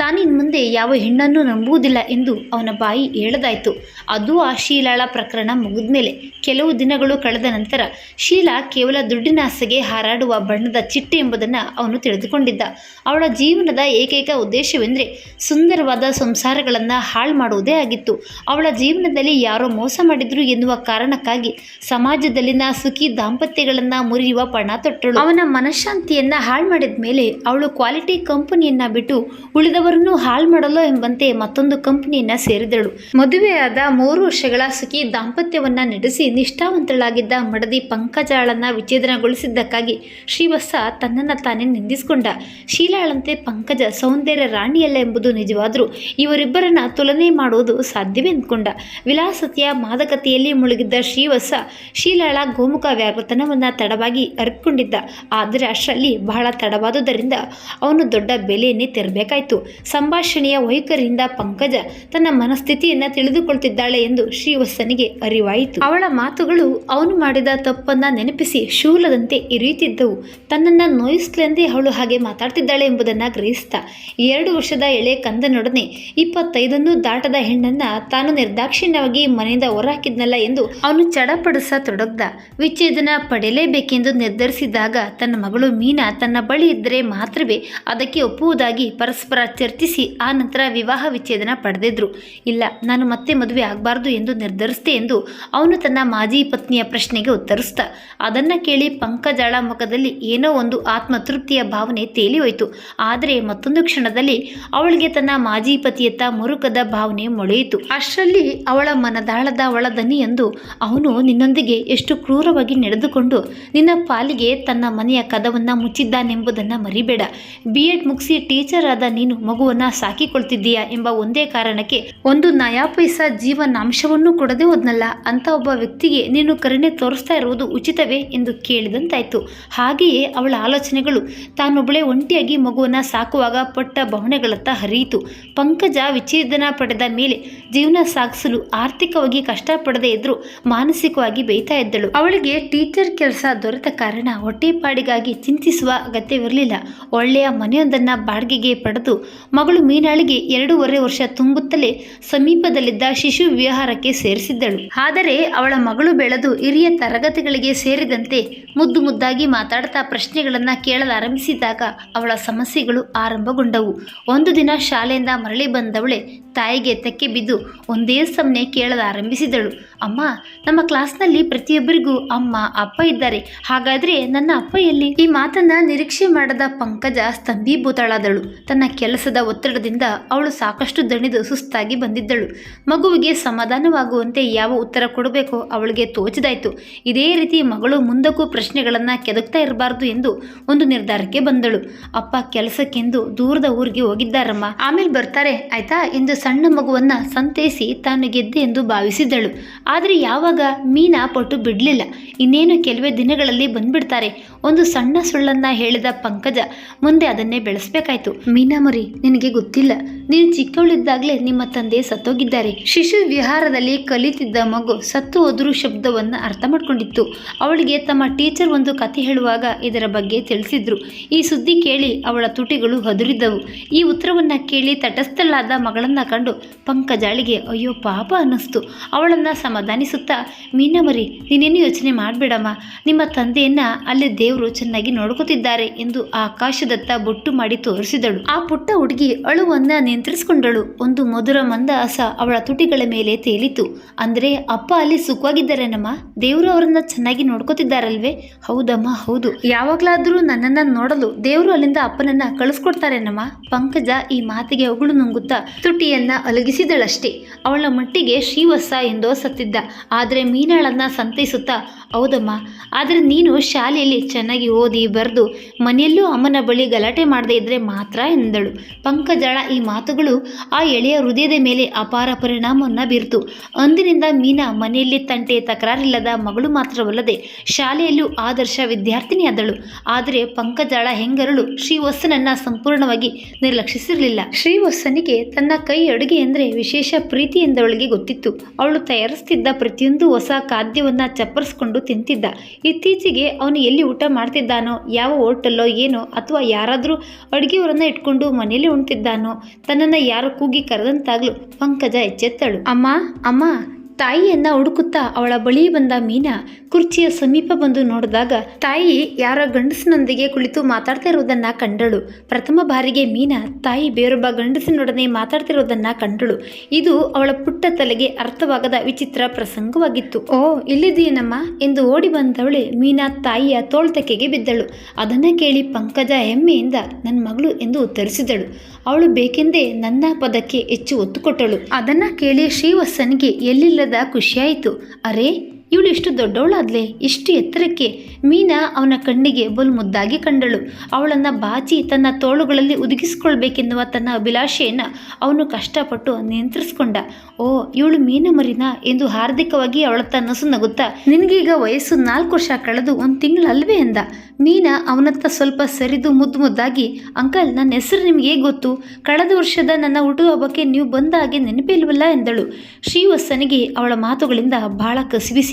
ತಾನಿನ್ ಮುಂದೆ ಯಾವ ಹೆಣ್ಣನ್ನು ನಂಬುವುದಿಲ್ಲ ಎಂದು ಅವನ ಬಾಯಿ ಹೇಳದಾಯಿತು. ಅದು ಆ ಶೀಲಾಳ ಪ್ರಕರಣ ಮುಗಿದ್ಮೇಲೆ ಕೆಲವು ದಿನಗಳು ಕಳೆದ ನಂತರ ಶೀಲಾ ಕೇವಲ ದುಡ್ಡಿನ ಆಸೆಗೆ ಹಾರಾಡುವ ಬಣ್ಣದ ಚಿಟ್ಟೆ ಎಂಬುದನ್ನು ಅವನು ತಿಳಿದುಕೊಂಡಿದ್ದ. ಅವಳ ಜೀವನದ ಏಕೈಕ ಉದ್ದೇಶವೆಂದರೆ ಸುಂದರವಾದ ಸಂಸಾರಗಳನ್ನು ಹಾಳು ಮಾಡುವುದೇ ಆಗಿತ್ತು. ಅವಳ ಜೀವನದಲ್ಲಿ ಯಾರೋ ಮೋಸ ಮಾಡಿದ್ರು ಎನ್ನುವ ಕಾರಣಕ್ಕಾಗಿ ಸಮಾಜದಲ್ಲಿನ ಸುಖಿ ದಾಂಪತ್ಯಗಳನ್ನು ಮುರಿಯುವ ಪಣ ತೊಟ್ಟಳು. ಅವನ ಮನಃಶಾಂತಿಯನ್ನು ಹಾಳು ಮಾಡಿದ ಮೇಲೆ ಅವಳು ಕ್ವಾಲಿಟಿ ಕಂಪನಿಯನ್ನು ಬಿಟ್ಟು ಉಳಿದವರನ್ನು ಹಾಳು ಮಾಡಲು ಎಂಬಂತೆ ಮತ್ತೊಂದು ಕಂಪನಿಯನ್ನ ಸೇರಿದಳು. ಮದುವೆಯಾದ ಮೂರು ವರ್ಷಗಳ ಸುಖಿ ದಾಂಪತ್ಯವನ್ನ ನಡೆಸಿ ನಿಷ್ಠಾವಂತಳಾಗಿದ್ದ ಮಡದಿ ಪಂಕಜಾಳನ್ನ ವಿಚ್ಛೇದನಗೊಳಿಸಿದ್ದಕ್ಕಾಗಿ ಶ್ರೀವತ್ಸ ತನ್ನನ್ನು ತಾನೇ ನಿಂದಿಸಿಕೊಂಡ. ಶೀಲಾಳಂತೆ ಪಂಕಜ ಸೌಂದರ್ಯ ರಾಣಿಯಲ್ಲ ಎಂಬುದು ನಿಜವಾದರೂ ಇವರಿಬ್ಬರನ್ನ ತುಲನೆ ಮಾಡುವುದು ಸಾಧ್ಯವೇ ಅಂದ್ಕೊಂಡ ವಿಲಾಸತೆಯ ಮಾದಕತೆಯಲ್ಲಿ ಮುಳುಗಿದ್ದ ಶ್ರೀವತ್ಸ ಶೀಲಾಳ ಗೋಮುಖ ವ್ಯಾಪತನವನ್ನು ತಡವಾಗಿ ಅರ್ಕೊಂಡಿದ್ದ ಆದರೆ ಅಷ್ಟರಲ್ಲಿ ಬಹಳ ತಡವಾದುದರಿಂದ ಅವನು ದೊಡ್ಡ ಬೆಲೆಯನ್ನೇ ತೆರಬೇಕಾಯಿತು. ಸಂಭಾಷಣೆಯ ವೈಖರಿಯಿಂದ ಪಂಕಜ ತನ್ನ ಮನಸ್ಥಿತಿಯನ್ನು ತಿಳಿದುಕೊಳ್ತಿದ್ದಾಳೆ ಎಂದು ಶ್ರೀವತ್ಸನಿಗೆ ಅರಿವಾಯಿತು. ಅವಳ ಮಾತುಗಳು ಅವನು ಮಾಡಿದ ತಪ್ಪನ್ನ ನೆನಪಿಸಿ ಶೂಲದಂತೆ ಇರಿಯುತ್ತಿದ್ದವು. ತನ್ನನ್ನು ನೋಯಿಸ್ಲೆಂದೇ ಅವಳು ಹಾಗೆ ಮಾತಾಡ್ತಿದ್ದಾಳೆ ಎಂಬುದನ್ನು ಗ್ರಹಿಸ್ತ ಎರಡು ವರ್ಷದ ಎಳೆ ಕಂದನೊಡನೆ ಇಪ್ಪತ್ತೈದನ್ನು ದಾಟದ ಹೆಣ್ಣನ್ನ ತಾನು ನಿರ್ದಾಕ್ಷಿಣ್ಯವಾಗಿ ಮನೆಯಿಂದ ಹೊರಹಾಕಿದ್ನಲ್ಲ ಎಂದು ಅವನು ಚಡಪಡಿಸ ತೊಡಗ್ದ. ವಿಚ್ಛೇದನ ಪಡೆಯಲೇಬೇಕೆಂದು ನಿರ್ಧರಿಸಿದಾಗ ತನ್ನ ಮಗಳು ಮೀನಾ ತನ್ನ ಬಳಿ ಇದ್ದರೆ ಮಾತ್ರವೇ ಅದಕ್ಕೆ ಒಪ್ಪುವುದಾಗಿ ಪರಸ್ಪರ ಚರ್ಚಿಸಿ ಆ ನಂತರ ವಿವಾಹ ವಿಚ್ಛೇದನ ಪಡೆದಿದ್ರು. ಇಲ್ಲ, ನಾನು ಮತ್ತೆ ಮದುವೆ ಆಗಬಾರ್ದು ಎಂದು ನಿರ್ಧರಿಸಿದೆ ಎಂದು ಅವನು ತನ್ನ ಮಾಜಿ ಪತ್ನಿಯ ಪ್ರಶ್ನೆಗೆ ಉತ್ತರಿಸ್ತ ಅದನ್ನು ಕೇಳಿ ಪಂಕಜಾಳ ಮುಖದಲ್ಲಿ ಏನೋ ಒಂದು ಆತ್ಮತೃಪ್ತಿಯ ಭಾವನೆ ತೇಲಿ ಹೋಯಿತು ಆದರೆ ಮತ್ತೊಂದು ಕ್ಷಣದಲ್ಲಿ ಅವಳಿಗೆ ತನ್ನ ಮಾಜಿ ಪತಿಯತ್ತ ಮುರುಕದ ಭಾವನೆ ಮೊಳೆಯಿತು. ಅಷ್ಟರಲ್ಲಿ ಅವಳ ಮನದಾಳದ ಒಳದನಿ ಎಂದು ಅವನು ನಿನ್ನೊಂದಿಗೆ ಎಷ್ಟು ಕ್ರೂರವಾಗಿ ನಡೆದುಕೊಂಡು ನಿನ್ನ ಪಾಲಿಗೆ ತನ್ನ ಮನೆಯ ಕದವನ್ನು ಮುಚ್ಚಿದ್ದಾನೆಂಬುದನ್ನು ಮರಿಬೇಡ. ಬಿ ಎಡ್ ಮುಗಿಸಿ ಟೀಚರ್ ಆದ ನೀನು ಮಗುವನ್ನ ಸಾಕಿಕೊಳ್ತಿದ್ದೀಯಾ ಎಂಬ ಒಂದೇ ಕಾರಣಕ್ಕೆ ಒಂದು ನಯಾ ಪೈಸಾ ಜೀವನಾಂಶವನ್ನು ಕೊಡದೆ ಹೋದ್ನಲ್ಲ, ಅಂತ ಒಬ್ಬ ವ್ಯಕ್ತಿಗೆ ನೀನು ಕರುಣೆ ತೋರಿಸ್ತಾ ಇರುವುದು ಉಚಿತವೇ ಎಂದು ಕೇಳಿದಂತಾಯ್ತು. ಹಾಗೆಯೇ ಅವಳ ಆಲೋಚನೆಗಳು. ತಾನೊಬ್ಬಳೇ ಒಂಟಿಯಾಗಿ ಮಗುವನ್ನ ಸಾಕುವಾಗ ಪಟ್ಟ ಭಾವನೆಗಳತ್ತ ಹರಿಯಿತು. ಪಂಕಜ ವಿಚ್ಛೇದನ ಪಡೆದ ಮೇಲೆ ಜೀವನ ಸಾಗಿಸಲು ಆರ್ಥಿಕವಾಗಿ ಕಷ್ಟಪಡದೇ ಇದ್ರೂ ಮಾನಸಿಕವಾಗಿ ಬೇಯ್ತಾ ಇದ್ದಳು. ಅವಳಿಗೆ ಟೀಚರ್ ಕೆಲಸ ದೊರೆತ ಕಾರಣ ಹೊಟ್ಟೆಪಾಡಿಗಾಗಿ ಚಿಂತಿಸುವ ಅಗತ್ಯವಿರಲಿಲ್ಲ. ಒಳ್ಳೆಯ ಮನೆಯೊಂದನ್ನು ಬಾಡಿಗೆಗೆ ಪಡೆದು ಮಗಳು ಮೀನಾಳಿಗೆ ಎರಡೂವರೆ ವರ್ಷ ತುಂಬುತ್ತಲೇ ಸಮೀಪದಲ್ಲಿದ್ದ ಶಿಶು ವಿಹಾರಕ್ಕೆ ಸೇರಿಸಿದ್ದಳು. ಆದರೆ ಅವಳ ಮಗಳು ಬೆಳೆದು ಹಿರಿಯ ತರಗತಿಗಳಿಗೆ ಸೇರಿದಂತೆ ಮುದ್ದು ಮುದ್ದಾಗಿ ಮಾತಾಡ್ತಾ ಪ್ರಶ್ನೆಗಳನ್ನು ಕೇಳಲಾರಂಭಿಸಿದಾಗ ಅವಳ ಸಮಸ್ಯೆಗಳು ಆರಂಭಗೊಂಡವು. ಒಂದು ದಿನ ಶಾಲೆಯಿಂದ ಮರಳಿ ಬಂದವಳೆ ತಾಯಿಗೆ ತಕ್ಕೆ ಬಿದ್ದು ಒಂದೇ ಸಮನೆ ಕೇಳಲಾರಂಭಿಸಿದಳು ಅಮ್ಮ, ನಮ್ಮ ಕ್ಲಾಸ್ನಲ್ಲಿ ಪ್ರತಿಯೊಬ್ಬರಿಗೂ ಅಮ್ಮ, ಅಪ್ಪ ಇದ್ದಾರೆ. ಹಾಗಾದ್ರೆ ನನ್ನ ಅಪ್ಪ ಎಲ್ಲಿ? ಈ ಮಾತನ್ನ ನಿರೀಕ್ಷೆ ಮಾಡದ ಪಂಕಜ ಸ್ತಂಭೀಭೂತಳಾದಳು. ತನ್ನ ಕೆಲಸದ ಒತ್ತಡದಿಂದ ಅವಳು ಸಾಕಷ್ಟು ದಣಿದು ಸುಸ್ತಾಗಿ ಬಂದಿದ್ದಳು. ಮಗುವಿಗೆ ಸಮಾಧಾನವಾಗುವಂತೆ ಯಾವ ಉತ್ತರ ಕೊಡಬೇಕೋ ಅವಳಿಗೆ ತೋಚಿದಾಯಿತು. ಇದೇ ರೀತಿ ಮಗಳು ಮುಂದಕ್ಕೂ ಪ್ರಶ್ನೆಗಳನ್ನು ಕೆದಕ್ತಾ ಇರಬಾರ್ದು ಎಂದು ಒಂದು ನಿರ್ಧಾರಕ್ಕೆ ಬಂದಳು. ಅಪ್ಪ ಕೆಲಸಕ್ಕೆಂದು ದೂರದ ಊರಿಗೆ ಹೋಗಿದ್ದಾರಮ್ಮ. ಆಮೇಲೆ ಬರ್ತಾರೆ. ಆಯ್ತಾ? ಎಂದು ಸಣ್ಣ ಮಗುವನ್ನು ಸಂತೈಸಿ ತಾನು ಗೆದ್ದೆ ಎಂದು ಭಾವಿಸಿದಳು ಆದರೆ ಯಾವಾಗ ಮೀನಾ ಪಟ್ಟು ಬಿಡಲಿಲ್ಲ. ಇನ್ನೇನು ಕೆಲವೇ ದಿನಗಳಲ್ಲಿ ಬಂದ್ಬಿಡ್ತಾರೆ. ಒಂದು ಸಣ್ಣ ಸುಳ್ಳನ್ನ ಹೇಳಿದ ಪಂಕಜ ಮುಂದೆ ಅದನ್ನೇ ಬೆಳೆಸಬೇಕಾಯ್ತು. ಮೀನಾ ಮರಿ, ನಿನಗೆ ಗೊತ್ತಿಲ್ಲ. ನೀನು ಚಿಕ್ಕವಳಿದ್ದಾಗಲೇ ನಿಮ್ಮ ತಂದೆ ಸತ್ತೋಗಿದ್ದಾರೆ. ಶಿಶು ವಿಹಾರದಲ್ಲಿ ಕಲಿತಿದ್ದ ಮಗು ಸತ್ತು ಹೋದ್ರು ಶಬ್ದವನ್ನು ಅರ್ಥ ಮಾಡಿಕೊಂಡಿತ್ತು. ಅವಳಿಗೆ ತಮ್ಮ ಟೀಚರ್ ಒಂದು ಕತೆ ಹೇಳುವಾಗ ಇದರ ಬಗ್ಗೆ ತಿಳಿಸಿದ್ರು. ಈ ಸುದ್ದಿ ಕೇಳಿ ಅವಳ ತುಟಿಗಳು ಹದುರಿದ್ದವು. ಈ ಉತ್ತರವನ್ನು ಕೇಳಿ ತಟಸ್ಥಳಾದ ಮಗಳನ್ನ ಕಂಡು ಪಂಕಜಾಳಿಗೆ ಅಯ್ಯೋ ಪಾಪ ಅನ್ನಿಸ್ತು. ಅವಳನ್ನ ಸಮಾಧಾನಿಸುತ್ತಾ, ಮೀನಮರಿ, ನೀನೇನು ಯೋಚನೆ ಮಾಡಬೇಡಮ್ಮ. ನಿಮ್ಮ ತಂದೆಯನ್ನ ಅಲ್ಲಿ ದೇವರು ಚೆನ್ನಾಗಿ ನೋಡ್ಕೋತಿದ್ದಾರೆ ಎಂದು ಆಕಾಶದತ್ತ ಬೊಟ್ಟು ಮಾಡಿ ತೋರಿಸಿದಳು. ಆ ಪುಟ್ಟ ಹುಡುಗಿ ಅಳುವನ್ನ ನಿಯಂತ್ರಿಸಿಕೊಂಡಳು. ಒಂದು ಮಧುರ ಮಂದಹಾಸ ಅವಳ ತುಟಿಗಳ ಮೇಲೆ ತೇಲಿತು. ಅಂದ್ರೆ ಅಪ್ಪ ಅಲ್ಲಿ ಸುಖವಾಗಿದ್ದಾರೇನಮ್ಮ? ದೇವರು ಅವರನ್ನ ಚೆನ್ನಾಗಿ ನೋಡ್ಕೋತಿದ್ದಾರಲ್ವೇ? ಹೌದಮ್ಮ, ಹೌದು. ಯಾವಾಗಲಾದರೂ ನನ್ನನ್ನ ನೋಡಲು ದೇವರು ಅಲ್ಲಿಂದ ಅಪ್ಪನನ್ನ ಕಳಿಸ್ಕೊಡ್ತಾರೇನಮ್ಮ? ಪಂಕಜ ಈ ಮಾತಿಗೆ ಹೊಗಳು ನುಂಗುತ್ತಾ ತುಟಿಯನ್ನ ಅಲಗಿಸಿದಳಷ್ಟೇ. ಅವಳ ಮಟ್ಟಿಗೆ ಶ್ರೀವತ್ಸ ಎಂದೋ ಸತ್ತಿದ್ದ. ಆದರೆ ಮೀನಾಳನ್ನ ಸಂತೈಸುತ್ತಾ ಹೌದಮ್ಮ, ಆದರೆ ನೀನು ಶಾಲೆಯಲ್ಲಿ ಚೆನ್ನಾಗಿ ಓದಿ ಬರೆದು ಮನೆಯಲ್ಲೂ ಅಮ್ಮನ ಬಳಿ ಗಲಾಟೆ ಮಾಡದೇ ಇದ್ದರೆ ಮಾತ್ರ ಎಂದಳು. ಪಂಕಜಳ ಈ ಮಾತುಗಳು ಆ ಎಳೆಯ ಹೃದಯದ ಮೇಲೆ ಅಪಾರ ಪರಿಣಾಮವನ್ನು ಬೀರ್ತು. ಅಂದಿನಿಂದ ಮೀನಾ ಮನೆಯಲ್ಲಿ ತಂಟೆ ತಕರಾರಿಲ್ಲದ ಮಗಳು ಮಾತ್ರವಲ್ಲದೆ ಶಾಲೆಯಲ್ಲೂ ಆದರ್ಶ ವಿದ್ಯಾರ್ಥಿನಿಯಾದಳು. ಆದರೆ ಪಂಕಜಾಳ ಹೆಂಗರಳು ಶ್ರೀವತ್ಸನನ್ನ ಸಂಪೂರ್ಣವಾಗಿ ನಿರ್ಲಕ್ಷಿಸಿರಲಿಲ್ಲ. ಶ್ರೀವತ್ಸನಿಗೆ ತನ್ನ ಕೈ ಅಡುಗೆ ಎಂದರೆ ವಿಶೇಷ ಪ್ರೀತಿ ಎಂದವಳಿಗೆ ಗೊತ್ತಿತ್ತು. ಅವಳು ತಯಾರಿಸ್ತಿದ್ದ ಪ್ರತಿಯೊಂದು ಹೊಸ ಖಾದ್ಯವನ್ನು ಚಪ್ಪರಿಸ್ಕೊಂಡು ತಿಂತಿದ್ದ. ಇತ್ತೀಚೆಗೆ ಅವನು ಎಲ್ಲಿ ಊಟ ಮಾಡ್ತಿದ್ದಾನೋ, ಯಾವ ಹೋಟೆಲ್ಲೋ ಏನೋ ಅಥವಾ ಯಾರಾದರೂ ಅಡುಗೆಯವರನ್ನ ಇಟ್ಕೊಂಡು ಮನೆಯಲ್ಲಿ ಉಣ್ತಿದ್ದಾನೋ, ತನ್ನನ್ನು ಯಾರೋ ಕೂಗಿ ಕರೆದಂತಾಗ್ಲು ಪಂಕಜ ಎಚ್ಚೆತ್ತಳು. ಅಮ್ಮ ಅಮ್ಮ ತಾಯಿಯನ್ನ ಹುಡುಕುತ್ತಾ ಅವಳ ಬಳಿ ಬಂದ ಮೀನಾ ಕುರ್ಚಿಯ ಸಮೀಪ ಬಂದು ನೋಡಿದಾಗ, ತಾಯಿ, ಯಾರ ಗಂಡಸಿನೊಂದಿಗೆ ಕುಳಿತು ಮಾತಾಡ್ತಾ ಇರುವುದನ್ನ ಕಂಡಳು. ಪ್ರಥಮ ಬಾರಿಗೆ ಮೀನಾ ತಾಯಿ ಬೇರೊಬ್ಬ ಗಂಡಸಿನೊಡನೆ ಮಾತಾಡ್ತಿರೋದನ್ನ ಕಂಡಳು. ಇದು ಅವಳ ಪುಟ್ಟ ತಲೆಗೆ ಅರ್ಥವಾಗದ ವಿಚಿತ್ರ ಪ್ರಸಂಗವಾಗಿತ್ತು. ಓ ಇಲ್ಲಿದೆಯೇನಮ್ಮ ಎಂದು ಓಡಿ ಬಂದವಳೆ ಮೀನಾ ತಾಯಿಯ ತೋಳ್ತಕೆಗೆ ಬಿದ್ದಳು. ಅದನ್ನ ಕೇಳಿ ಪಂಕಜ ಹೆಮ್ಮೆಯಿಂದ ನನ್ನ ಮಗಳು ಎಂದು ಉತ್ತರಿಸಿದಳು. ಅವಳು ಬೇಕೆಂದೇ ನನ್ನ ಪದಕ್ಕೆ ಹೆಚ್ಚು ಒತ್ತು ಕೊಟ್ಟಳು. ಅದನ್ನ ಕೇಳಿ ಶ್ರೀವತ್ಸನ್ಗೆ, ಎಲ್ಲಿಲ್ಲದ ಖುಷಿಯಾಯಿತು. ಅರೆ ಇವಳು ಇಷ್ಟು ದೊಡ್ಡವಳಾದ್ಲೆ, ಇಷ್ಟು ಎತ್ತರಕ್ಕೆ ಮೀನಾ ಅವನ ಕಣ್ಣಿಗೆ ಬಲು ಮುದ್ದಾಗಿ ಕಂಡಳು. ಅವಳನ್ನು ಬಾಚಿ ತನ್ನ ತೋಳುಗಳಲ್ಲಿ ಒದಗಿಸಿಕೊಳ್ಬೇಕೆನ್ನುವ ತನ್ನ ಅಭಿಲಾಷೆಯನ್ನು ಅವನು ಕಷ್ಟಪಟ್ಟು ನಿಯಂತ್ರಿಸ್ಕೊಂಡ. ಓ, ಇವಳು ಮೀನ ಮರಿನಾ ಎಂದು ಹಾರ್ದಿಕವಾಗಿ ಅವಳತ್ತ ನಸು ನಗುತ್ತಾ, ನಿನಗೀಗ ವಯಸ್ಸು ನಾಲ್ಕು ವರ್ಷ ಕಳೆದು ಒಂದು ತಿಂಗಳಲ್ವೇ ಎಂದ. ಮೀನಾ ಅವನತ್ತ ಸ್ವಲ್ಪ ಸರಿದು ಮುದ್ದು ಮುದ್ದಾಗಿ, ಅಂಕಲ್ ನನ್ನ ಹೆಸರು ನಿಮಗೆ ಗೊತ್ತು? ಕಳೆದ ವರ್ಷದ ನನ್ನ ಹುಟ್ಟುಹಬ್ಬಕ್ಕೆ ನೀವು ಬಂದ ಹಾಗೆ ನೆನಪಿಲ್ವಲ್ಲ ಎಂದಳು. ಶ್ರೀವತ್ಸನಿಗೆ ಅವಳ ಮಾತುಗಳಿಂದ ಬಹಳ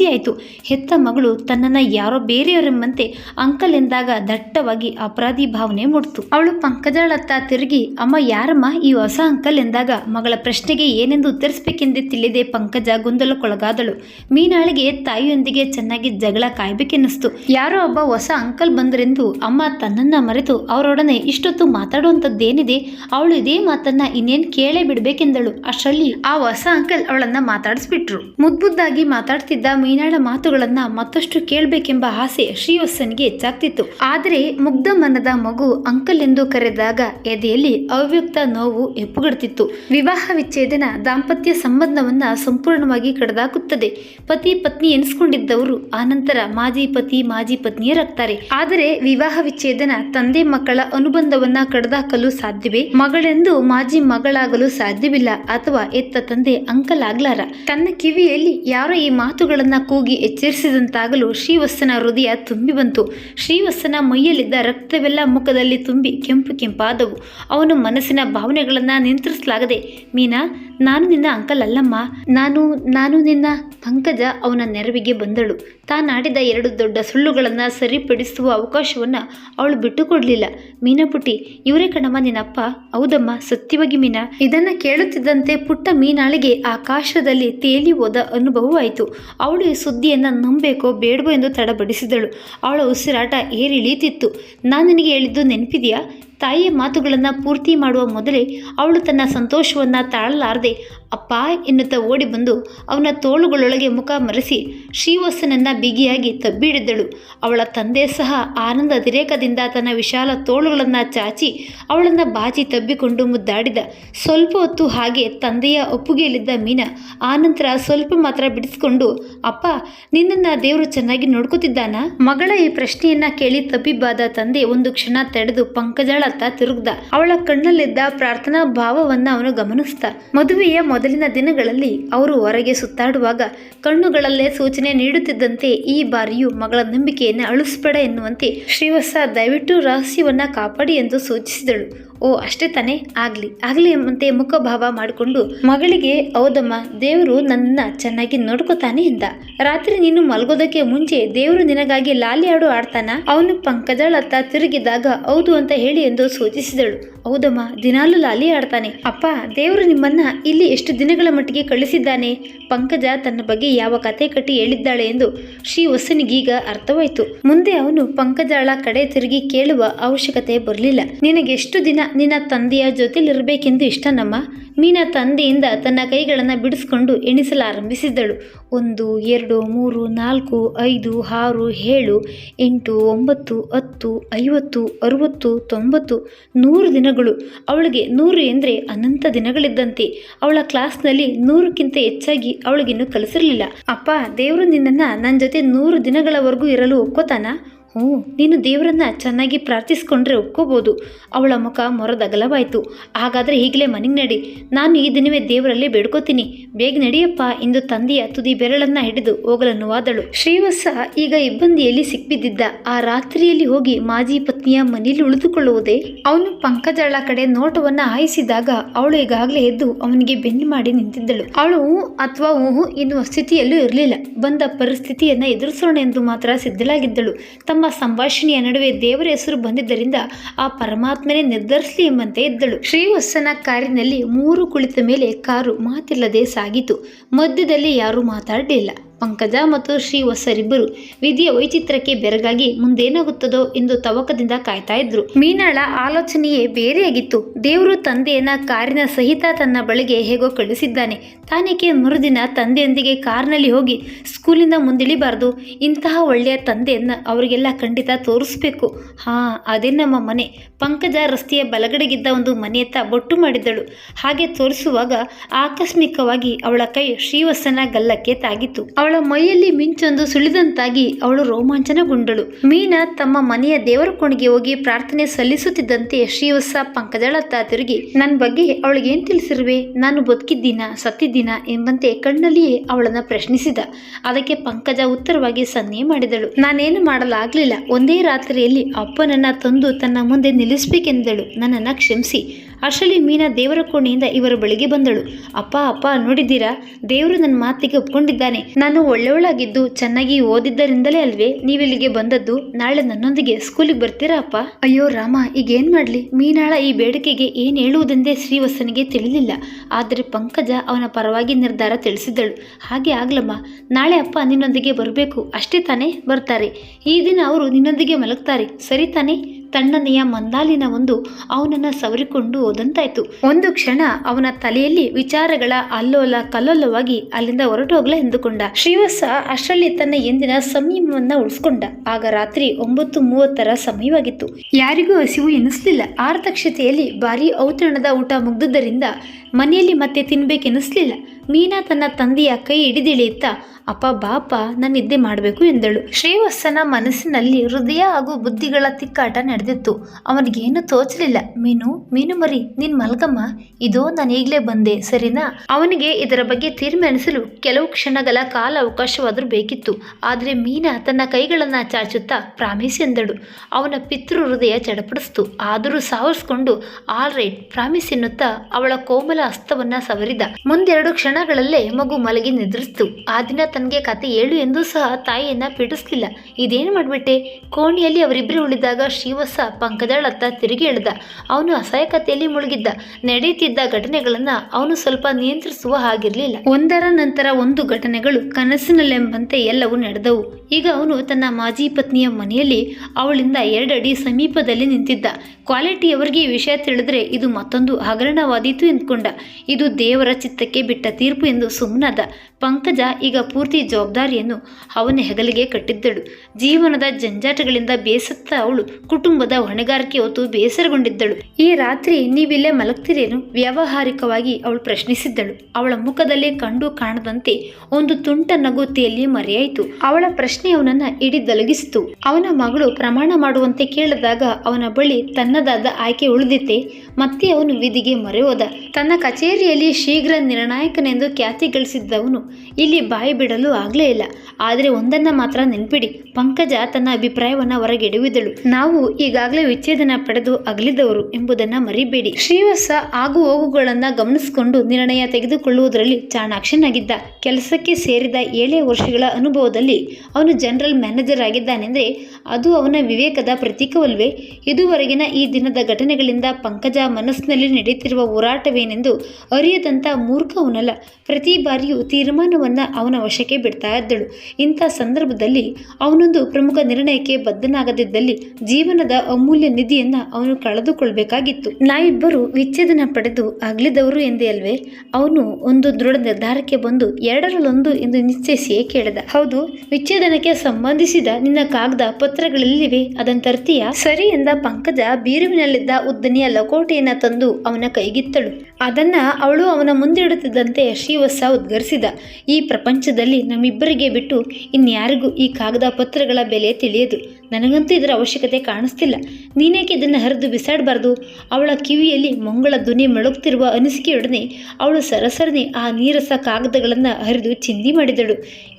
ಕಸಿಬಿಸಿಯಾಯಿತು ಹೆತ್ತ ಮಗಳು ತನ್ನನ್ನು ಯಾರೋ ಬೇರೆಯವರೆಂಬಂತೆ ಅಂಕಲ್ ಎಂದಾಗ ದಟ್ಟವಾಗಿ ಅಪರಾಧಿ ಭಾವನೆ ಮೂಡ್ತು. ಅವಳು ಪಂಕಜಳತ್ತ ತಿರುಗಿ, ಅಮ್ಮ ಯಾರಮ್ಮ, ಈ ಹೊಸ ಅಂಕಲ್ ಎಂದಾಗ ಮಗಳ ಪ್ರಶ್ನೆಗೆ ಏನೆಂದು ಉತ್ತರಿಸಬೇಕೆಂದೇ ತಿಳಿದೇ ಪಂಕಜ ಗೊಂದಲಕ್ಕೊಳಗಾದಳು. ಮೀನಾಳಿಗೆ ತಾಯಿಯೊಂದಿಗೆ ಚೆನ್ನಾಗಿ ಜಗಳ ಕಾಯ್ಬೇಕೆನ್ನಿಸ್ತು. ಯಾರೋ ಒಬ್ಬ ಹೊಸ ಅಂಕಲ್ ಬಂದರೆಂದು ಅಮ್ಮ ತನ್ನನ್ನ ಮರೆತು ಅವರೊಡನೆ ಇಷ್ಟೊತ್ತು ಮಾತಾಡುವಂಥದ್ದೇನಿದೆ, ಅವಳು ಇದೇ ಮಾತನ್ನ ಇನ್ನೇನ್ ಕೇಳೇ ಬಿಡ್ಬೇಕೆಂದಳು. ಅಷ್ಟರಲ್ಲಿ ಆ ಹೊಸ ಅಂಕಲ್ ಅವಳನ್ನ ಮಾತಾಡಿಸ್ಬಿಟ್ರು. ಮುದ್ಬುದ್ದಾಗಿ ಮಾತಾಡ್ತಿದ್ದ ಮೀನಾಳ ಮಾತುಗಳನ್ನ ಮತ್ತಷ್ಟು ಕೇಳಬೇಕೆಂಬ ಆಸೆ ಶ್ರೀವತ್ಸನ್ಗೆ ಹೆಚ್ಚಾಗ್ತಿತ್ತು ಆದರೆ ಮುಗ್ಧ ಮನದ ಮಗು ಅಂಕಲ್ ಎಂದು ಕರೆದಾಗ ಎದೆಯಲ್ಲಿ ಅವ್ಯಕ್ತ ನೋವು ಎಪ್ಪುಗಡ್ತಿತ್ತು. ವಿವಾಹ ವಿಚ್ಛೇದನ ದಾಂಪತ್ಯ ಸಂಬಂಧವನ್ನ ಸಂಪೂರ್ಣವಾಗಿ ಕಡಿದಾಕುತ್ತದೆ. ಪತಿ ಪತ್ನಿ ಎನಿಸ್ಕೊಂಡಿದ್ದವರು ಆನಂತರ ಮಾಜಿ ಪತಿ ಮಾಜಿ ಪತ್ನಿಯರಾಗ್ತಾರೆ. ಆದರೆ ವಿವಾಹ ವಿಚ್ಛೇದನ ತಂದೆ ಮಕ್ಕಳ ಅನುಬಂಧವನ್ನ ಕಡಿದಾಕಲು ಸಾಧ್ಯವೇ? ಮಗಳೆಂದು ಮಾಜಿ ಮಗಳಾಗಲು ಸಾಧ್ಯವಿಲ್ಲ ಅಥವಾ ಎತ್ತ ತಂದೆ ಅಂಕಲ್ ಆಗ್ಲಾರ? ತನ್ನ ಕಿವಿಯಲ್ಲಿ ಯಾರೋ ಈ ಮಾತುಗಳನ್ನ ಕೂಗಿ ಎಚ್ಚರಿಸಿದಂತಾಗಲು ಶ್ರೀವತ್ಸನ ಹೃದಯ ತುಂಬಿ ಬಂತು. ಶ್ರೀವತ್ಸನ ಮೈಯಲ್ಲಿದ್ದ ರಕ್ತವೆಲ್ಲ ಮುಖದಲ್ಲಿ ತುಂಬಿ ಕೆಂಪು ಕೆಂಪಾದವು. ಅವನು ಮನಸ್ಸಿನ ಭಾವನೆಗಳನ್ನು ನಿಯಂತ್ರಿಸಲಾಗದೆ, ಮೀನಾ ನಾನು ನಿನ್ನ ಅಂಕಲ್ ಅಲ್ಲಮ್ಮ ನಾನು ನಾನು ನಿನ್ನ ಪಂಕಜ ಅವನ ನೆರವಿಗೆ ಬಂದಳು. ತಾನಾಡಿದ ಎರಡು ದೊಡ್ಡ ಸುಳ್ಳುಗಳನ್ನು ಸರಿಪಡಿಸುವ ಅವಕಾಶವನ್ನು ಅವಳು ಬಿಟ್ಟುಕೊಡಲಿಲ್ಲ. ಮೀನಾಪುಟ್ಟಿ, ಇವರೇ ಕಣಮ್ಮ ನಿನ್ನಪ್ಪ. ಹೌದಮ್ಮ, ಸತ್ಯವಾಗಿ ಮೀನಾ. ಇದನ್ನು ಕೇಳುತ್ತಿದ್ದಂತೆ ಪುಟ್ಟ ಮೀನಾಳಿಗೆ ಆಕಾಶದಲ್ಲಿ ತೇಲಿ ಹೋದ ಅನುಭವವಾಯಿತು ಅವಳು ಈ ಸುದ್ದಿಯನ್ನು ನಂಬೇಕೋ ಬೇಡವೋ ಎಂದು ತಡಬಡಿಸಿದಳು. ಅವಳ ಉಸಿರಾಟ ಏರಿಳಿಯುತ್ತಿತ್ತು ನಾನು ನಿನಗೆ ಹೇಳಿದ್ದು ನೆನಪಿದೆಯಾ? ತಾಯಿಯ ಮಾತುಗಳನ್ನು ಪೂರ್ತಿ ಮಾಡುವ ಮೊದಲೇ ಅವಳು ತನ್ನ ಸಂತೋಷವನ್ನು ತಾಳಲಾರದೆ, ಅಪ್ಪ ಎನ್ನುತ್ತಾ ಓಡಿ ಬಂದು ಅವನ ತೋಳುಗಳೊಳಗೆ ಮುಖ ಮರೆಸಿ ಶ್ರೀವತ್ಸನನ್ನು ಬಿಗಿಯಾಗಿ ತಬ್ಬಿಡಿದ್ದಳು ಅವಳ ತಂದೆ ಸಹ ಆನಂದ ಅತಿರೇಕದಿಂದ ತನ್ನ ವಿಶಾಲ ತೋಳುಗಳನ್ನು ಚಾಚಿ ಅವಳನ್ನು ಬಾಚಿ ತಬ್ಬಿಕೊಂಡು ಮುದ್ದಾಡಿದ. ಸ್ವಲ್ಪ ಹೊತ್ತು ಹಾಗೆ ತಂದೆಯ ಒಪ್ಪುಗೆಯಲ್ಲಿದ್ದ ಮೀನಾ ಆನಂತರ ಸ್ವಲ್ಪ ಮಾತ್ರ ಬಿಡಿಸಿಕೊಂಡು, ಅಪ್ಪ, ನಿನ್ನನ್ನು ದೇವರು ಚೆನ್ನಾಗಿ ನೋಡ್ಕೋತಿದ್ದಾನಾ? ಮಗಳ ಈ ಪ್ರಶ್ನೆಯನ್ನು ಕೇಳಿ ತಬ್ಬಿಬ್ಬಾದ ತಂದೆ ಒಂದು ಕ್ಷಣ ತಡೆದು ಪಂಕಜಳ ಪಂಕಜಳತ್ತ ತಿರುಗ್ದ. ಅವಳ ಕಣ್ಣಲ್ಲಿದ್ದ ಪ್ರಾರ್ಥನಾ ಭಾವವನ್ನ ಅವನು ಗಮನಿಸ್ದ. ಮದುವೆಯ ಮೊದಲಿನ ದಿನಗಳಲ್ಲಿ ಅವರು ಹೊರಗೆ ಸುತ್ತಾಡುವಾಗ ಕಣ್ಣುಗಳಲ್ಲೇ ಸೂಚನೆ ನೀಡುತ್ತಿದ್ದಂತೆ ಈ ಬಾರಿಯೂ ಮಗಳ ನಂಬಿಕೆಯನ್ನು ಅಳಿಸ್ಬೇಡ ಎನ್ನುವಂತೆ ಶ್ರೀವತ್ಸ ದಯವಿಟ್ಟು ರಹಸ್ಯವನ್ನ ಕಾಪಾಡಿ ಎಂದು ಸೂಚಿಸಿದಳು. ಓ, ಅಷ್ಟೇ ತಾನೇ, ಆಗ್ಲಿ. ಆಗ್ಲಿ ಎಂಬಂತೆ ಮುಖಭಾವ ಮಾಡಿಕೊಂಡು ಮಗಳಿಗೆ ಹೌದಮ್ಮ ದೇವರು ನನ್ನ ಚೆನ್ನಾಗಿ ನೋಡ್ಕೋತಾನೆ ಎಂದ ರಾತ್ರಿ ನೀನು ಮಲ್ಗೋದಕ್ಕೆ ಮುಂಚೆ ದೇವರು ನಿನಗಾಗಿ ಲಾಲಿ ಹಾಡು ಆಡ್ತಾನ? ಅವನು ಪಂಕಜಳತ್ತ ತಿರುಗಿದಾಗ, ಹೌದು ಅಂತ ಹೇಳಿ ಎಂದು ಸೂಚಿಸಿದಳು. ಹೌದಮ್ಮ, ದಿನಾಲು ಲಾಲಿ ಆಡ್ತಾನೆ. ಅಪ್ಪ, ದೇವರು ನಿಮ್ಮನ್ನ ಇಲ್ಲಿ ಎಷ್ಟು ದಿನಗಳ ಮಟ್ಟಿಗೆ ಕಳಿಸಿದ್ದಾನೆ? ಪಂಕಜ ತನ್ನ ಬಗ್ಗೆ ಯಾವ ಕತೆ ಕಟ್ಟಿ ಹೇಳಿದ್ದಾಳೆ ಎಂದು ಶ್ರೀ ವಸನಿಗೀಗ ಅರ್ಥವಾಯಿತು. ಮುಂದೆ ಅವನು ಪಂಕಜಾಳ ಕಡೆ ತಿರುಗಿ ಕೇಳುವ ಅವಶ್ಯಕತೆ ಬರಲಿಲ್ಲ. ನಿನಗೆಷ್ಟು ದಿನ ನಿನ್ನ ತಂದೆಯ ಜೊತೆಲಿರಬೇಕೆಂದು ಇಷ್ಟನಮ್ಮ? ಮೀನ ತಂದೆಯಿಂದ ತನ್ನ ಕೈಗಳನ್ನು ಬಿಡಿಸ್ಕೊಂಡು ಎಣಿಸಲಾರಂಭಿಸಿದ್ದಳು ಒಂದು, ಎರಡು, ಮೂರು, ನಾಲ್ಕು, ಐದು, ಆರು, ಏಳು, ಎಂಟು, ಒಂಬತ್ತು, ಹತ್ತು, ಐವತ್ತು, ಅರುವತ್ತು, ತೊಂಬತ್ತು, ನೂರು ದಿನಗಳು. ಅವಳಿಗೆ ನೂರು ಎಂದರೆ ಅನಂತ ದಿನಗಳಿದ್ದಂತೆ. ಅವಳ ಕ್ಲಾಸ್ನಲ್ಲಿ ನೂರಕ್ಕಿಂತ ಹೆಚ್ಚಾಗಿ ಅವಳಿಗಿನ್ನೂ ಕಲಿಸಿರಲಿಲ್ಲ. ಅಪ್ಪ, ದೇವರು ನಿನ್ನನ್ನು ನನ್ನ ಜೊತೆ ನೂರು ದಿನಗಳವರೆಗೂ ಇರಲು ಒಪ್ಕೋತಾನ? ಹ್ಞೂ, ನೀನು ದೇವರನ್ನ ಚೆನ್ನಾಗಿ ಪ್ರಾರ್ಥಿಸ್ಕೊಂಡ್ರೆ ಒಪ್ಕೋಬೋದು. ಅವಳ ಮುಖ ಮೊರದಗಲವಾಯಿತು ಹಾಗಾದರೆ ಈಗಲೇ ಮನೆಗೆ ನಡಿ. ನಾನು ಈ ದಿನವೇ ದೇವರಲ್ಲಿ ಬೇಡ್ಕೋತೀನಿ. ಬೇಗ ನಡಿಯಪ್ಪ ಎಂದು ತಂದೆಯ ತುದಿ ಬೆರಳನ್ನ ಹಿಡಿದು ಹೋಗಲನ್ನುವಾದಳು ಶ್ರೀವತ್ಸ ಈಗ ಇಬ್ಬಂದಿಯಲ್ಲಿ ಸಿಕ್ಬಿದ್ದಿದ್ದ. ಆ ರಾತ್ರಿಯಲ್ಲಿ ಹೋಗಿ ಮಾಜಿ ಪತ್ನಿಯ ಮನೆಯಲ್ಲಿ ಉಳಿದುಕೊಳ್ಳುವುದೇ? ಅವನು ಪಂಕಜಳ ಕಡೆ ನೋಟವನ್ನ ಹಾಯಿಸಿದಾಗ ಅವಳು ಈಗಾಗಲೇ ಎದ್ದು ಅವನಿಗೆ ಬೆನ್ನು ಮಾಡಿ ನಿಂತಿದ್ದಳು. ಅವಳು ಅಥವಾ ಊಹು ಎನ್ನುವ ಸ್ಥಿತಿಯಲ್ಲೂ ಇರಲಿಲ್ಲ. ಬಂದ ಪರಿಸ್ಥಿತಿಯನ್ನ ಎದುರಿಸೋಣ ಎಂದು ಮಾತ್ರ ಸಿದ್ಧಳಾಗಿದ್ದಳು. ಸಂಭಾಷಣೆಯ ನಡುವೆ ದೇವರ ಹೆಸರು ಬಂದಿದ್ದರಿಂದ ಆ ಪರಮಾತ್ಮನೇ ನಿರ್ಧರಿಸಲಿ ಎಂಬಂತೆ ಇದ್ದಳು. ಶ್ರೀವತ್ಸನ ಕಾರಿನಲ್ಲಿ ಮೂರು ಕುಳಿತ ಮೇಲೆ ಕಾರು ಮಾತಿಲ್ಲದೆ ಸಾಗಿತು. ಮಧ್ಯದಲ್ಲಿ ಯಾರೂ ಮಾತಾಡಲಿಲ್ಲ. ಪಂಕಜ ಮತ್ತು ಶ್ರೀವತ್ಸರಿಬ್ಬರು ವಿಧಿಯ ವೈಚಿತ್ರಕ್ಕೆ ಬೆರಗಾಗಿ ಮುಂದೇನಾಗುತ್ತದೋ ಎಂದು ತವಕದಿಂದ ಕಾಯ್ತಾ ಇದ್ರು. ಮೀನಾಳ ಆಲೋಚನೆಯೇ ಬೇರೆಯಾಗಿತ್ತು. ದೇವರು ತಂದೆಯನ್ನ ಕಾರಿನ ಸಹಿತ ತನ್ನ ಬಳಿಗೆ ಹೇಗೋ ಕಳಿಸಿದ್ದಾನೆ. ತಾನೇಕೆ ಮರುದಿನ ತಂದೆಯೊಂದಿಗೆ ಕಾರ್ನಲ್ಲಿ ಹೋಗಿ ಸ್ಕೂಲಿಂದ ಮುಂದಿಳಿಬಾರ್ದು? ಇಂತಹ ಒಳ್ಳೆಯ ತಂದೆಯನ್ನ ಅವರಿಗೆಲ್ಲ ಖಂಡಿತ ತೋರಿಸ್ಬೇಕು. ಹಾ, ಅದೇ ನಮ್ಮ ಮನೆ. ಪಂಕಜ ರಸ್ತೆಯ ಬಲಗಡೆಗಿದ್ದ ಒಂದು ಮನೆಯತ್ತ ಬೊಟ್ಟು ಮಾಡಿದ್ದಳು. ಹಾಗೆ ತೋರಿಸುವಾಗ ಆಕಸ್ಮಿಕವಾಗಿ ಅವಳ ಕೈ ಶ್ರೀವತ್ಸನ ಗಲ್ಲಕ್ಕೆ ತಾಗಿತು ಅವಳ ಮೈಯಲ್ಲಿ ಮಿಂಚೊಂದು ಸುಳಿದಂತಾಗಿ ಅವಳು ರೋಮಾಂಚನಗೊಂಡಳು. ಮೀನಾ ತಮ್ಮ ಮನೆಯ ದೇವರ ಕೋಣೆಗೆ ಹೋಗಿ ಪ್ರಾರ್ಥನೆ ಸಲ್ಲಿಸುತ್ತಿದ್ದಂತೆ ಶ್ರೀವತ್ಸ ಪಂಕಜಳತ್ತ ತಿರುಗಿ ನನ್ನ ಬಗ್ಗೆ ಅವಳಿಗೆ ಏನ್ ತಿಳಿಸಿರುವೆ? ನಾನು ಬದುಕಿದ್ದೀನ, ಸತ್ತಿದ್ದೀನ? ಎಂಬಂತೆ ಕಣ್ಣಲ್ಲಿಯೇ ಅವಳನ್ನ ಪ್ರಶ್ನಿಸಿದ. ಅದಕ್ಕೆ ಪಂಕಜ ಉತ್ತರವಾಗಿ ಸನ್ನೆ ಮಾಡಿದಳು. ನಾನೇನು ಮಾಡಲಾಗಲಿಲ್ಲ. ಒಂದೇ ರಾತ್ರಿಯಲ್ಲಿ ಅಪ್ಪನನ್ನ ತಂದು ತನ್ನ ಮುಂದೆ ನಿಲ್ಲಿಸಬೇಕೆಂದಳು. ನನ್ನನ್ನು ಕ್ಷಮಿಸಿ. ಅಷ್ಟರಲ್ಲಿ ಮೀನಾ ದೇವರ ಕೋಣೆಯಿಂದ ಇವರ ಬಳಿಗೆ ಬಂದಳು. ಅಪ್ಪ ಅಪ್ಪ, ನೋಡಿದ್ದೀರಾ? ದೇವರು ನನ್ನ ಮಾತಿಗೆ ಒಪ್ಕೊಂಡಿದ್ದಾನೆ. ನಾನು ಒಳ್ಳೆಯವಳಾಗಿದ್ದು ಚೆನ್ನಾಗಿ ಓದಿದ್ದರಿಂದಲೇ ಅಲ್ವೇ? ನೀವಿಲ್ಲಿಗೆ ಬಂದದ್ದು ನಾಳೆ ನನ್ನೊಂದಿಗೆ ಸ್ಕೂಲಿಗೆ ಬರ್ತೀರಾ ಅಪ್ಪ? ಅಯ್ಯೋ ರಾಮ ಈಗ ಏನ್ ಮಾಡ್ಲಿ? ಮೀನಾಳ ಈ ಬೇಡಿಕೆಗೆ ಏನ್ ಹೇಳುವುದೆಂದೇ ಶ್ರೀವಸನಿಗೆ ತಿಳಿಲಿಲ್ಲ. ಆದರೆ ಪಂಕಜ ಅವನ ಪರವಾಗಿ ನಿರ್ಧಾರ ತಿಳಿಸಿದಳು ಹಾಗೆ ಆಗ್ಲಮ್ಮ. ನಾಳೆ ಅಪ್ಪ ನಿನ್ನೊಂದಿಗೆ ಬರಬೇಕು. ಅಷ್ಟೇ ತಾನೇ ಬರ್ತಾರೆ. ಈ ದಿನ ಅವರು ನಿನ್ನೊಂದಿಗೆ ಮಲಗ್ತಾರೆ. ಸರಿ ತಾನೇ? ತಣ್ಣನೆಯ ಮಂದಾಲಿನ ಒಂದು ಅವನನ್ನ ಸವರಿಕೊಂಡು ಹೋದಂತಾಯ್ತು. ಒಂದು ಕ್ಷಣ ಅವನ ತಲೆಯಲ್ಲಿ ವಿಚಾರಗಳ ಅಲ್ಲೋಲ ಕಲ್ಲೋಲವಾಗಿ ಅಲ್ಲಿಂದ ಹೊರಟು ಹೋಗ್ಲ ಎಂದುಕೊಂಡ. ಶ್ರೀವತ್ಸ ಅಷ್ಟರಲ್ಲಿ ತನ್ನ ಎಂದಿನ ಸಂಯಮವನ್ನ ಉಳಿಸ್ಕೊಂಡ. ಆಗ ರಾತ್ರಿ ಒಂಬತ್ತು ಮೂವತ್ತರ ಸಮಯವಾಗಿತ್ತು. ಯಾರಿಗೂ ಹಸಿವು ಎನಿಸ್ಲಿಲ್ಲ. ಆರ್ಥಕ್ಷತೆಯಲ್ಲಿ ಭಾರಿ ಔತಣದ ಊಟ ಮುಗ್ದುದರಿಂದ ಮನೆಯಲ್ಲಿ ಮತ್ತೆ ತಿನ್ಬೇಕೆನಿಸ್ಲಿಲ್ಲ. ಮೀನಾ ತನ್ನ ತಂದೆಯ ಕೈ ಹಿಡಿದಿಳಿಯುತ್ತ ಅಪ್ಪ, ಬಾಪ, ನಾನು ನಿದ್ದೆ ಮಾಡಬೇಕು ಎಂದಳು. ಶ್ರೀವತ್ಸನ ಮನಸ್ಸಿನಲ್ಲಿ ಹೃದಯ ಹಾಗೂ ಬುದ್ಧಿಗಳ ತಿಕ್ಕಾಟ ನಡೆದಿತ್ತು. ಅವನಿಗೇನು ತೋಚಲಿಲ್ಲ. ಮೀನು ಮೀನು ಮರಿ, ನೀನ್ ಮಲ್ಗಮ್ಮ, ಇದೋ ನಾನು ಈಗಲೇ ಬಂದೆ, ಸರಿನಾ? ಅವನಿಗೆ ಇದರ ಬಗ್ಗೆ ತೀರ್ಮಾನಿಸಲು ಕೆಲವು ಕ್ಷಣಗಳ ಕಾಲ ಅವಕಾಶವಾದರೂ ಬೇಕಿತ್ತು. ಆದರೆ ಮೀನಾ ತನ್ನ ಕೈಗಳನ್ನು ಚಾಚುತ್ತಾ ಪ್ರಾಮಿಸ್ ಎಂದಳು. ಅವನ ಪಿತೃ ಹೃದಯ ಚಡಪಡಿಸ್ತು. ಆದರೂ ಸಾವರಿಸ್ಕೊಂಡು, ಆಲ್ ರೈಟ್, ಪ್ರಾಮಿಸ್ ಎನ್ನುತ್ತಾ ಅವಳ ಕೋಮಲ ಹಸ್ತವನ್ನ ಸವರಿದ. ಮುಂದೆರಡು ಕ್ಷಣಗಳಲ್ಲೇ ಮಗು ಮಲಗಿ ನಿದ್ರಿಸ್ತು. ಆ ದಿನ ತನಗೆ ಕತೆ ಹೇಳು ಎಂದೂ ಸಹ ತಾಯಿಯನ್ನ ಪೀಡಿಸ್ಲಿಲ್ಲ. ಇದೇನು ಮಾಡ್ಬಿಟ್ಟೆ? ಕೋಣೆಯಲ್ಲಿ ಅವರಿಬ್ಬರು ಉಳಿದಾಗ ಶ್ರೀವತ್ಸ ಪಂಕಜಳತ್ತ ತಿರುಗಿ ಎಳೆದ. ಅವನು ಅಸಹಾಯಕತೆಯಲ್ಲಿ ಮುಳುಗಿದ್ದ. ನಡೆಯುತ್ತಿದ್ದ ಘಟನೆಗಳನ್ನು ಅವನು ಸ್ವಲ್ಪ ನಿಯಂತ್ರಿಸುವ ಹಾಗಿರಲಿಲ್ಲ. ಒಂದರ ನಂತರ ಒಂದು ಘಟನೆಗಳು ಕನಸಿನಲ್ಲೆಂಬಂತೆ ಎಲ್ಲವೂ ನಡೆದವು. ಈಗ ಅವನು ತನ್ನ ಮಾಜಿ ಪತ್ನಿಯ ಮನೆಯಲ್ಲಿ ಅವಳಿಂದ ಎರಡಡಿ ಸಮೀಪದಲ್ಲಿ ನಿಂತಿದ್ದ. ಕ್ವಾಲಿಟಿಯವರಿಗೆ ವಿಷಯ ತಿಳಿದ್ರೆ ಇದು ಮತ್ತೊಂದು ಹಗರಣವಾದೀತು ಎಂದುಕೊಂಡ. ಇದು ದೇವರ ಚಿತ್ತಕ್ಕೆ ಬಿಟ್ಟ ತೀರ್ಪು ಎಂದು ಸುಮ್ಮನಾದ. ಪಂಕಜ ಈಗ ಪೂರ್ತಿ ಪೂರ್ತಿ ಜವಾಬ್ದಾರಿಯನ್ನು ಅವನ ಹೆಗಲಿಗೆ ಕಟ್ಟಿದ್ದಳು. ಜೀವನದ ಜಂಜಾಟಗಳಿಂದ ಬೇಸತ್ತ ಅವಳು ಕುಟುಂಬದ ಹೊಣೆಗಾರಿಕೆ ಹೊತ್ತು ಬೇಸರಗೊಂಡಿದ್ದಳು. ಈ ರಾತ್ರಿ ನೀವಿಲ್ಲೇ ಮಲಗ್ತಿರೇನು? ವ್ಯಾವಹಾರಿಕವಾಗಿ ಅವಳು ಪ್ರಶ್ನಿಸಿದ್ದಳು. ಅವಳ ಮುಖದಲ್ಲಿ ಕಂಡು ಕಾಣದಂತೆ ಒಂದು ತುಂಟ ನಗು ತೇಲಿ ಮರೆಯಾಯಿತು. ಅವಳ ಪ್ರಶ್ನೆ ಅವನನ್ನ ಇಡೀ ದಲಗಿಸಿತು. ಅವನ ಮಗಳು ಪ್ರಮಾಣ ಮಾಡುವಂತೆ ಕೇಳಿದಾಗ ಅವನ ಬಳಿ ತನ್ನದಾದ ಆಯ್ಕೆ ಉಳಿದಿತ್ತೆ. ಮತ್ತೆ ಅವನು ವಿಧಿಗೆ ಮೊರೆ ಹೋದ ತನ್ನ ಕಚೇರಿಯಲ್ಲಿ ಶೀಘ್ರ ನಿರ್ಣಾಯಕನೆಂದು ಖ್ಯಾತಿ ಗಳಿಸಿದ್ದವನು ಇಲ್ಲಿ ಬಾಯಿ ಬಿಡಲು ಆಗ್ಲೇ ಇಲ್ಲ. ಆದರೆ ಒಂದನ್ನ ಮಾತ್ರ ನೆನ್ಪಿಡಿ. ಪಂಕಜ ತನ್ನ ಅಭಿಪ್ರಾಯವನ್ನ ಹೊರಗೆಡವಿದಳು. ನಾವು ಈಗಾಗಲೇ ವಿಚ್ಛೇದನ ಪಡೆದು ಅಗಲಿದವರು ಎಂಬುದನ್ನ ಮರಿಬೇಡಿ. ಶ್ರೀವತ್ಸ ಆಗು ಹೋಗುಗಳನ್ನ ಗಮನಿಸಿಕೊಂಡು ನಿರ್ಣಯ ತೆಗೆದುಕೊಳ್ಳುವುದರಲ್ಲಿ ಚಾಣಾಕ್ಷನಾಗಿದ್ದ. ಕೆಲಸಕ್ಕೆ ಸೇರಿದ ಏಳೇ ವರ್ಷಗಳ ಅನುಭವದಲ್ಲಿ ಅವನು ಜನರಲ್ ಮ್ಯಾನೇಜರ್ ಆಗಿದ್ದಾನೆಂದರೆ ಅದು ಅವನ ವಿವೇಕದ ಪ್ರತೀಕವಲ್ವೇ? ಇದುವರೆಗಿನ ಈ ದಿನದ ಘಟನೆಗಳಿಂದ ಪಂಕಜ ಮನಸ್ಸಿನಲ್ಲಿ ನಡೆಯುತ್ತಿರುವ ಹೋರಾಟವೇನೆಂದು ಅರಿಯದಂಥ ಮೂರ್ಖ ಅವನಲ್ಲ ಪ್ರತಿ ಬಾರಿಯೂ ತೀರ್ಮಾನವನ್ನು ಅವನ ವಶಕ್ಕೆ ಬಿಡ್ತಾ ಇದ್ದಳು. ಇಂಥ ಸಂದರ್ಭದಲ್ಲಿ ಅವನೊಂದು ಪ್ರಮುಖ ನಿರ್ಣಯಕ್ಕೆ ಬದ್ಧನಾಗದಿದ್ದಲ್ಲಿ ಜೀವನದ ಅಮೂಲ್ಯ ನಿಧಿಯನ್ನು ಅವನು ಕಳೆದುಕೊಳ್ಬೇಕಾಗಿತ್ತು. ನಾವಿಬ್ಬರು ವಿಚ್ಛೇದನ ಪಡೆದು ಅಗಲಿದವರು ಎಂದೇ ಅಲ್ವೇ? ಅವನು ಒಂದು ದೃಢ ನಿರ್ಧಾರಕ್ಕೆ ಬಂದು ಎರಡರಲ್ಲೊಂದು ಎಂದು ನಿಶ್ಚಯಿಸಿಯೇ ಕೇಳಿದ. ಹೌದು, ವಿಚ್ಛೇದನಕ್ಕೆ ಸಂಬಂಧಿಸಿದ ನಿನ್ನ ಕಾಗದ ಪತ್ರಗಳೆಲ್ಲಿವೆ. ಅದನ್ನು ತರ್ತೀಯ? ಸರಿ ಎಂದ ಪಂಕಜ ಬೀರುವಿನಲ್ಲಿದ್ದ ಉದ್ದನೆಯ ಲಕೋಟೆಯನ್ನ ತಂದು ಅವನ ಕೈಗಿತ್ತಳು. ಅದನ್ನ ಅವಳು ಅವನ ಮುಂದಿಡುತ್ತಿದ್ದಂತೆ ಶ್ರೀವತ್ಸ ಉದ್ಗರಿಸಿದ ಈ ಪ್ರಪಂಚದಲ್ಲಿ ನಮ್ಮಿಬ್ಬರಿಗೆ ಬಿಟ್ಟು ಇನ್ಯಾರಿಗೂ ಈ ಕಾಗದ ಪತ್ರಗಳ ಬೆಲೆ ತಿಳಿಯದು. ನನಗಂತೂ ಇದರ ಅವಶ್ಯಕತೆ ಕಾಣಿಸ್ತಿಲ್ಲ. ನೀನೇಕೆ ಇದನ್ನು ಹರಿದು ಬಿಸಾಡಬಾರ್ದು? ಅವಳ ಕಿವಿಯಲ್ಲಿ ಮಂಗಳ ಧ್ವನಿ ಮೊಳಗ್ತಿರುವ ಅನಿಸಿಕೆಯೊಡನೆ ಅವಳು ಸರಸರನೆ ಆ ನೀರಸ ಕಾಗದಗಳನ್ನು ಹರಿದು ಚಿಂದಿ ಮಾಡಿದಳು.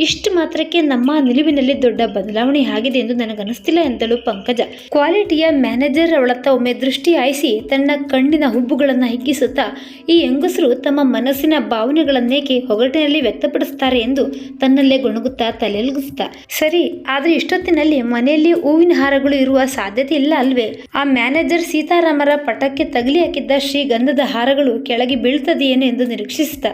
ಇಷ್ಟು ಮಾತ್ರಕ್ಕೆ ನಮ್ಮ ನಿಲುವಿನಲ್ಲಿ ದೊಡ್ಡ ಬದಲಾವಣೆ ಆಗಿದೆ ಎಂದು ನನಗನ್ನಿಸ್ತಿಲ್ಲ ಎಂದಳು ಪಂಕಜ. ಕ್ವಾಲಿಟಿಯ ಮ್ಯಾನೇಜರ್ ಅವಳತ್ತ ಒಮ್ಮೆ ದೃಷ್ಟಿ ಹಾಯಿಸಿ ತನ್ನ ಕಣ್ಣಿನ ಹುಬ್ಬುಗಳನ್ನು ಹಿಗ್ಗಿಸುತ್ತಾ ಈ ಹೆಂಗಸರು ತಮ್ಮ ಮನಸ್ಸಿನ ಭಾವನೆಗಳನ್ನೇಕೆ ಹೊಗಟಿನಲ್ಲಿ ವ್ಯಕ್ತಪಡಿಸ್ತಾರೆ ಎಂದು ತನ್ನಲ್ಲೇ ಗೊಣಗುತ್ತಾ ತಲೆಲುಗಿಸುತ್ತಾ ಸರಿ, ಆದರೆ ಇಷ್ಟೊತ್ತಿನಲ್ಲಿ ಮನೆಯಲ್ಲಿ ಹೂವಿನ ಹಾರಗಳು ಇರುವ ಸಾಧ್ಯತೆ ಇಲ್ಲ ಅಲ್ವೇ? ಆ ಮ್ಯಾನೇಜರ್ ಸೀತಾರಾಮರ ಪಟಕ್ಕೆ ತಗಲಿ ಹಾಕಿದ್ದ ಶ್ರೀಗಂಧದ ಹಾರಗಳು ಕೆಳಗೆ ಬೀಳ್ತದೆಯೇನು ಎಂದು ನಿರೀಕ್ಷಿಸಿದ.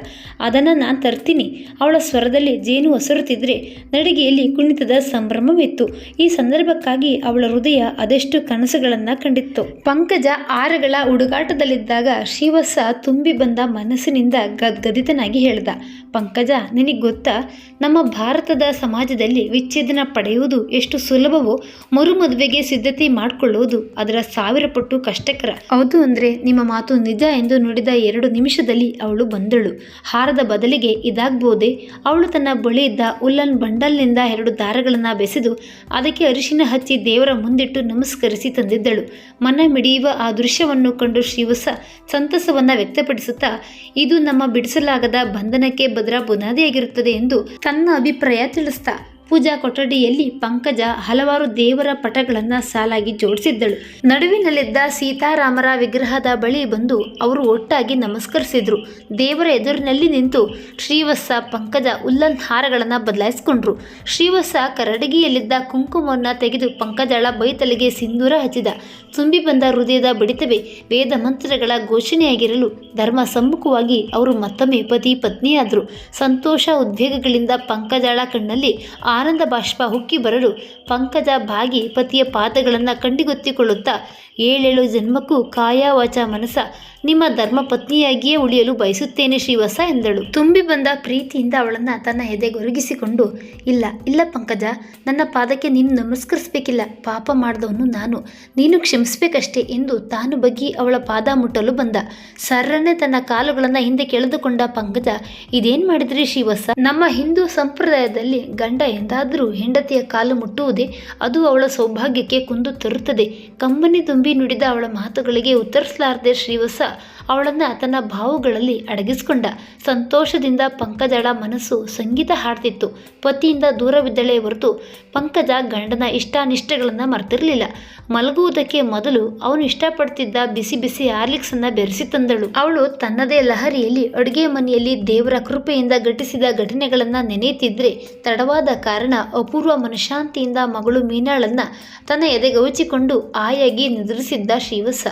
ಅದನ್ನು ನಾನು ತರ್ತೀನಿ. ಅವಳ ಸ್ವರದಲ್ಲಿ ಜೇನು ಒಸರುತ್ತಿದ್ರೆ ನಡಿಗೆಯಲ್ಲಿ ಕುಣಿತದ ಸಂಭ್ರಮವಿತ್ತು. ಈ ಸಂದರ್ಭಕ್ಕಾಗಿ ಅವಳ ಹೃದಯ ಅದೆಷ್ಟು ಕನಸುಗಳನ್ನು ಕಂಡಿತ್ತು. ಪಂಕಜ ಹಾರಗಳ ಹುಡುಗಾಟದಲ್ಲಿದ್ದಾಗ ಶ್ರೀವತ್ಸ ತುಂಬಿ ಬಂದ ಮನಸ್ಸಿನಿಂದ ಗದ್ಗದಿತನಾಗಿ ಹೇಳ್ದ ಪಂಕಜ, ನಿನಗೆ ಗೊತ್ತಾ? ನಮ್ಮ ಭಾರತದ ಸಮಾಜದಲ್ಲಿ ವಿಚ್ಛೇದನ ಪಡೆಯುವುದು ಎಷ್ಟು ಸುಲಭವೋ ಮರುಮದುವೆಗೆ ಸಿದ್ಧತೆ ಮಾಡಿಕೊಳ್ಳುವುದು ಅದರ ಸಾವಿರ ಪಟ್ಟು ಕಷ್ಟಕರ. ಹೌದು ಅಂದರೆ ನಿಮ್ಮ ಮಾತು ನಿಜ ಎಂದು ನುಡಿದ ಎರಡು ನಿಮಿಷದಲ್ಲಿ ಅವಳು ಬಂದಳು. ಹಾರದ ಬದಲಿಗೆ ಇದಾಗ್ಬೋದೆ? ಅವಳು ತನ್ನ ಬಳಿ ಇದ್ದ ಉಲ್ಲನ್ ಬಂಡಲ್ನಿಂದ ಎರಡು ದಾರಗಳನ್ನು ಬೆಸೆದು ಅದಕ್ಕೆ ಅರಿಶಿನ ಹಚ್ಚಿ ದೇವರ ಮುಂದಿಟ್ಟು ನಮಸ್ಕರಿಸಿ ತಂದಿದ್ದಳು. ಮನ ಮಿಡಿಯುವ ಆ ದೃಶ್ಯವನ್ನು ಕಂಡು ಶ್ರೀವಸ ಸಂತಸವನ್ನು ವ್ಯಕ್ತಪಡಿಸುತ್ತಾ, ಇದು ನಮ್ಮ ಬಿಡಿಸಲಾಗದ ಬಂಧನಕ್ಕೆ ಭದ್ರ ಬುನಾದಿಯಾಗಿರುತ್ತದೆ ಎಂದು ತನ್ನ ಅಭಿಪ್ರಾಯ ತಿಳಿಸ್ತಾ ಪೂಜಾ ಕೊಠಡಿಯಲ್ಲಿ ಪಂಕಜ ಹಲವಾರು ದೇವರ ಪಟಗಳನ್ನು ಸಾಲಾಗಿ ಜೋಡಿಸಿದ್ದಳು. ನಡುವಿನಲ್ಲಿದ್ದ ಸೀತಾರಾಮರ ವಿಗ್ರಹದ ಬಳಿ ಬಂದು ಅವರು ಒಟ್ಟಾಗಿ ನಮಸ್ಕರಿಸಿದ್ರು. ದೇವರ ಎದುರಿನಲ್ಲಿ ನಿಂತು ಶ್ರೀವತ್ಸ ಪಂಕಜ ಉಲ್ಲನ್ ಹಾರಗಳನ್ನು ಬದಲಾಯಿಸಿಕೊಂಡ್ರು. ಶ್ರೀವತ್ಸ ಕರಡಗಿಯಲ್ಲಿದ್ದ ಕುಂಕುಮವನ್ನು ತೆಗೆದು ಪಂಕಜಳ ಬೈತಲಿಗೆ ಸಿಂಧೂರ ಹಚ್ಚಿದ. ತುಂಬಿ ಬಂದ ಹೃದಯದ ಬಡಿತವೇ ವೇದ ಮಂತ್ರಗಳ ಘೋಷಣೆಯಾಗಿರಲು ಧರ್ಮ ಸಮ್ಮುಖವಾಗಿ ಅವರು ಮತ್ತೊಮ್ಮೆ ಪತಿ ಪತ್ನಿಯಾದರು ಸಂತೋಷ ಉದ್ವೇಗಗಳಿಂದ ಪಂಕಜಳ ಕಣ್ಣಲ್ಲಿ ಆನಂದ ಬಾಷ್ಪ ಹುಕ್ಕಿ ಬರಲು ಪಂಕಜ ಬಾಗಿ ಪತಿಯ ಪಾದಗಳನ್ನು ಕಂಡಿಗೊತ್ತಿಕೊಳ್ಳುತ್ತಾ ಏಳೇಳು ಜನ್ಮಕ್ಕೂ ಕಾಯ ವಾಚ ಮನಸ ನಿಮ್ಮ ಧರ್ಮ ಪತ್ನಿಯಾಗಿಯೇ ಉಳಿಯಲು ಬಯಸುತ್ತೇನೆ ಶ್ರೀವಸ ಎಂದಳು. ತುಂಬಿ ಬಂದ ಪ್ರೀತಿಯಿಂದ ಅವಳನ್ನು ತನ್ನ ಎದೆಗೊರಗಿಸಿಕೊಂಡು, ಇಲ್ಲ ಇಲ್ಲ ಪಂಕಜ, ನನ್ನ ಪಾದಕ್ಕೆ ನೀನು ನಮಸ್ಕರಿಸಬೇಕಿಲ್ಲ, ಪಾಪ ಮಾಡಿದವನು ನಾನು. ನೀನು ಕ್ಷಮಿಸಬೇಕಷ್ಟೇ ಎಂದು ತಾನು ಬಗ್ಗಿ ಅವಳ ಪಾದ ಮುಟ್ಟಲು ಬಂದ. ಸರ್ರನೆ ತನ್ನ ಕಾಲುಗಳನ್ನು ಹಿಂದೆ ಕೆಳೆದುಕೊಂಡ ಪಂಕಜ, ಇದೇನು ಮಾಡಿದ್ರಿ ಶ್ರೀವತ್ಸ? ನಮ್ಮ ಹಿಂದೂ ಸಂಪ್ರದಾಯದಲ್ಲಿ ಗಂಡ ಎಂದಾದರೂ ಹೆಂಡತಿಯ ಕಾಲು ಮುಟ್ಟುವುದೇ, ಅದು ಅವಳ ಸೌಭಾಗ್ಯಕ್ಕೆ ಕುಂದು ತರುತ್ತದೆ. ಕಂಬನಿ ನುಡಿದ ಅವಳ ಮಾತುಗಳಿಗೆ ಉತ್ತರಿಸಲಾರದೆ ಶ್ರೀವತ್ಸ ಅವಳನ್ನು ತನ್ನ ಭಾವುಗಳಲ್ಲಿ ಅಡಗಿಸಿಕೊಂಡ. ಸಂತೋಷದಿಂದ ಪಂಕಜಳ ಮನಸ್ಸು ಸಂಗೀತ ಹಾಡ್ತಿತ್ತು. ಪತಿಯಿಂದ ದೂರವಿದ್ದಳೆ ಹೊರತು ಪಂಕಜ ಗಂಡನ ಇಷ್ಟಾನಿಷ್ಟಗಳನ್ನು ಮರ್ತಿರಲಿಲ್ಲ. ಮಲಗುವುದಕ್ಕೆ ಮೊದಲು ಅವನು ಇಷ್ಟಪಡ್ತಿದ್ದ ಬಿಸಿ ಬಿಸಿ ಹಾರ್ಲಿಕ್ಸನ್ನು ಬೆರೆಸಿ ತಂದಳು. ಅವಳು ತನ್ನದೇ ಲಹರಿಯಲ್ಲಿ ಅಡುಗೆ ಮನೆಯಲ್ಲಿ ದೇವರ ಕೃಪೆಯಿಂದ ಘಟಿಸಿದ ಘಟನೆಗಳನ್ನು ನೆನೆಯುತ್ತಿದ್ದರೆ ತಡವಾದ ಕಾರಣ ಅಪೂರ್ವ ಮನಶಾಂತಿಯಿಂದ ಮಗಳು ಮೀನಾಳನ್ನ ತನ್ನ ಎದೆಗವಚಿಕೊಂಡು ಆಯಾಗಿ ನಿದ್ರ ನಿದ್ರಿಸಿದ್ದ ಶ್ರೀವತ್ಸ.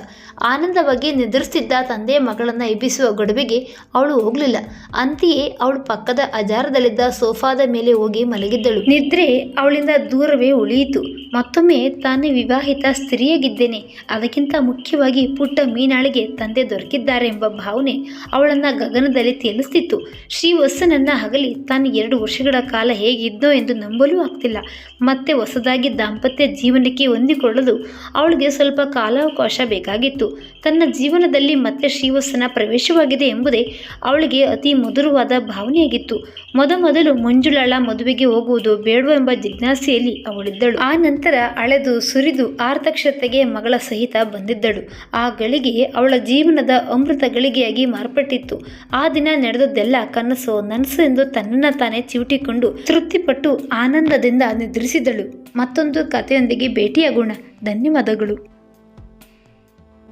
ಆನಂದವಾಗಿ ನಿದ್ರಿಸುತ್ತಿದ್ದ ತಂದೆ ಮಗಳನ್ನು ಎಬ್ಬಿಸುವ ಗಡುವಿಗೆ ಅವಳು ಹೋಗಲಿಲ್ಲ. ಅಂತೆಯೇ ಅವಳು ಪಕ್ಕದ ಅಜಾರದಲ್ಲಿದ್ದ ಸೋಫಾದ ಮೇಲೆ ಹೋಗಿ ಮಲಗಿದ್ದಳು. ನಿದ್ರೆ ಅವಳಿಂದ ದೂರವೇ ಉಳಿಯಿತು. ಮತ್ತೊಮ್ಮೆ ತಾನೇ ವಿವಾಹಿತ ಸ್ತ್ರೀಯಾಗಿದ್ದೇನೆ. ಅದಕ್ಕಿಂತ ಮುಖ್ಯವಾಗಿ ಪುಟ್ಟ ಮೀನಾಳಿಗೆ ತಂದೆ ದೊರಕಿದ್ದಾರೆ ಎಂಬ ಭಾವನೆ ಅವಳನ್ನು ಗಗನದಲ್ಲಿ ತೇಲಿಸ್ತಿತ್ತು. ಶ್ರೀವತ್ಸನನ್ನ ಹಗಲಿ, ತಾನು ಎರಡು ವರ್ಷಗಳ ಕಾಲ ಹೇಗಿದ್ದೋ ಎಂದು ನಂಬಲೂ ಆಗ್ತಿಲ್ಲ. ಮತ್ತೆ ಹೊಸದಾಗಿ ದಾಂಪತ್ಯ ಜೀವನಕ್ಕೆ ಹೊಂದಿಕೊಳ್ಳಲು ಅವಳಿಗೆ ಸ್ವಲ್ಪ ಕಾಲಾವಕಾಶ ಬೇಕಾಗಿತ್ತು. ತನ್ನ ಜೀವನದಲ್ಲಿ ಮತ್ತೆ ಶ್ರೀವತ್ಸನ ಪ್ರವೇಶವಾಗಿದೆ ಎಂಬುದೇ ಅವಳಿಗೆ ಅತಿ ಮಧುರವಾದ ಭಾವನೆಯಾಗಿತ್ತು. ಮೊದಮೊದಲು ಮಂಜುಳಾಳ ಮದುವೆಗೆ ಹೋಗುವುದು ಬೇಡವೋ ಎಂಬ ಜಿಜ್ಞಾಸೆಯಲ್ಲಿ ಅವಳಿದ್ದಳು. ಆ ನಂತರ ಅಳೆದು ಸುರಿದು ಆರ್ತಕ್ಷತೆಗೆ ಮಗಳ ಸಹಿತ ಬಂದಿದ್ದಳು. ಆ ಗಳಿಗೆ ಅವಳ ಜೀವನದ ಅಮೃತ ಗಳಿಗೆಯಾಗಿ ಮಾರ್ಪಟ್ಟಿತ್ತು. ಆ ದಿನ ನಡೆದದ್ದೆಲ್ಲ ಕನಸು ನನಸು ಎಂದು ತನ್ನನ್ನು ತಾನೇ ಚಿವುಟಿಕೊಂಡು ತೃಪ್ತಿಪಟ್ಟು ಆನಂದದಿಂದ ನಿದ್ರಿಸಿದಳು. ಮತ್ತೊಂದು ಕಥೆಯೊಂದಿಗೆ ಭೇಟಿಯಾಗೋಣ. ಧನ್ಯವಾದಗಳು.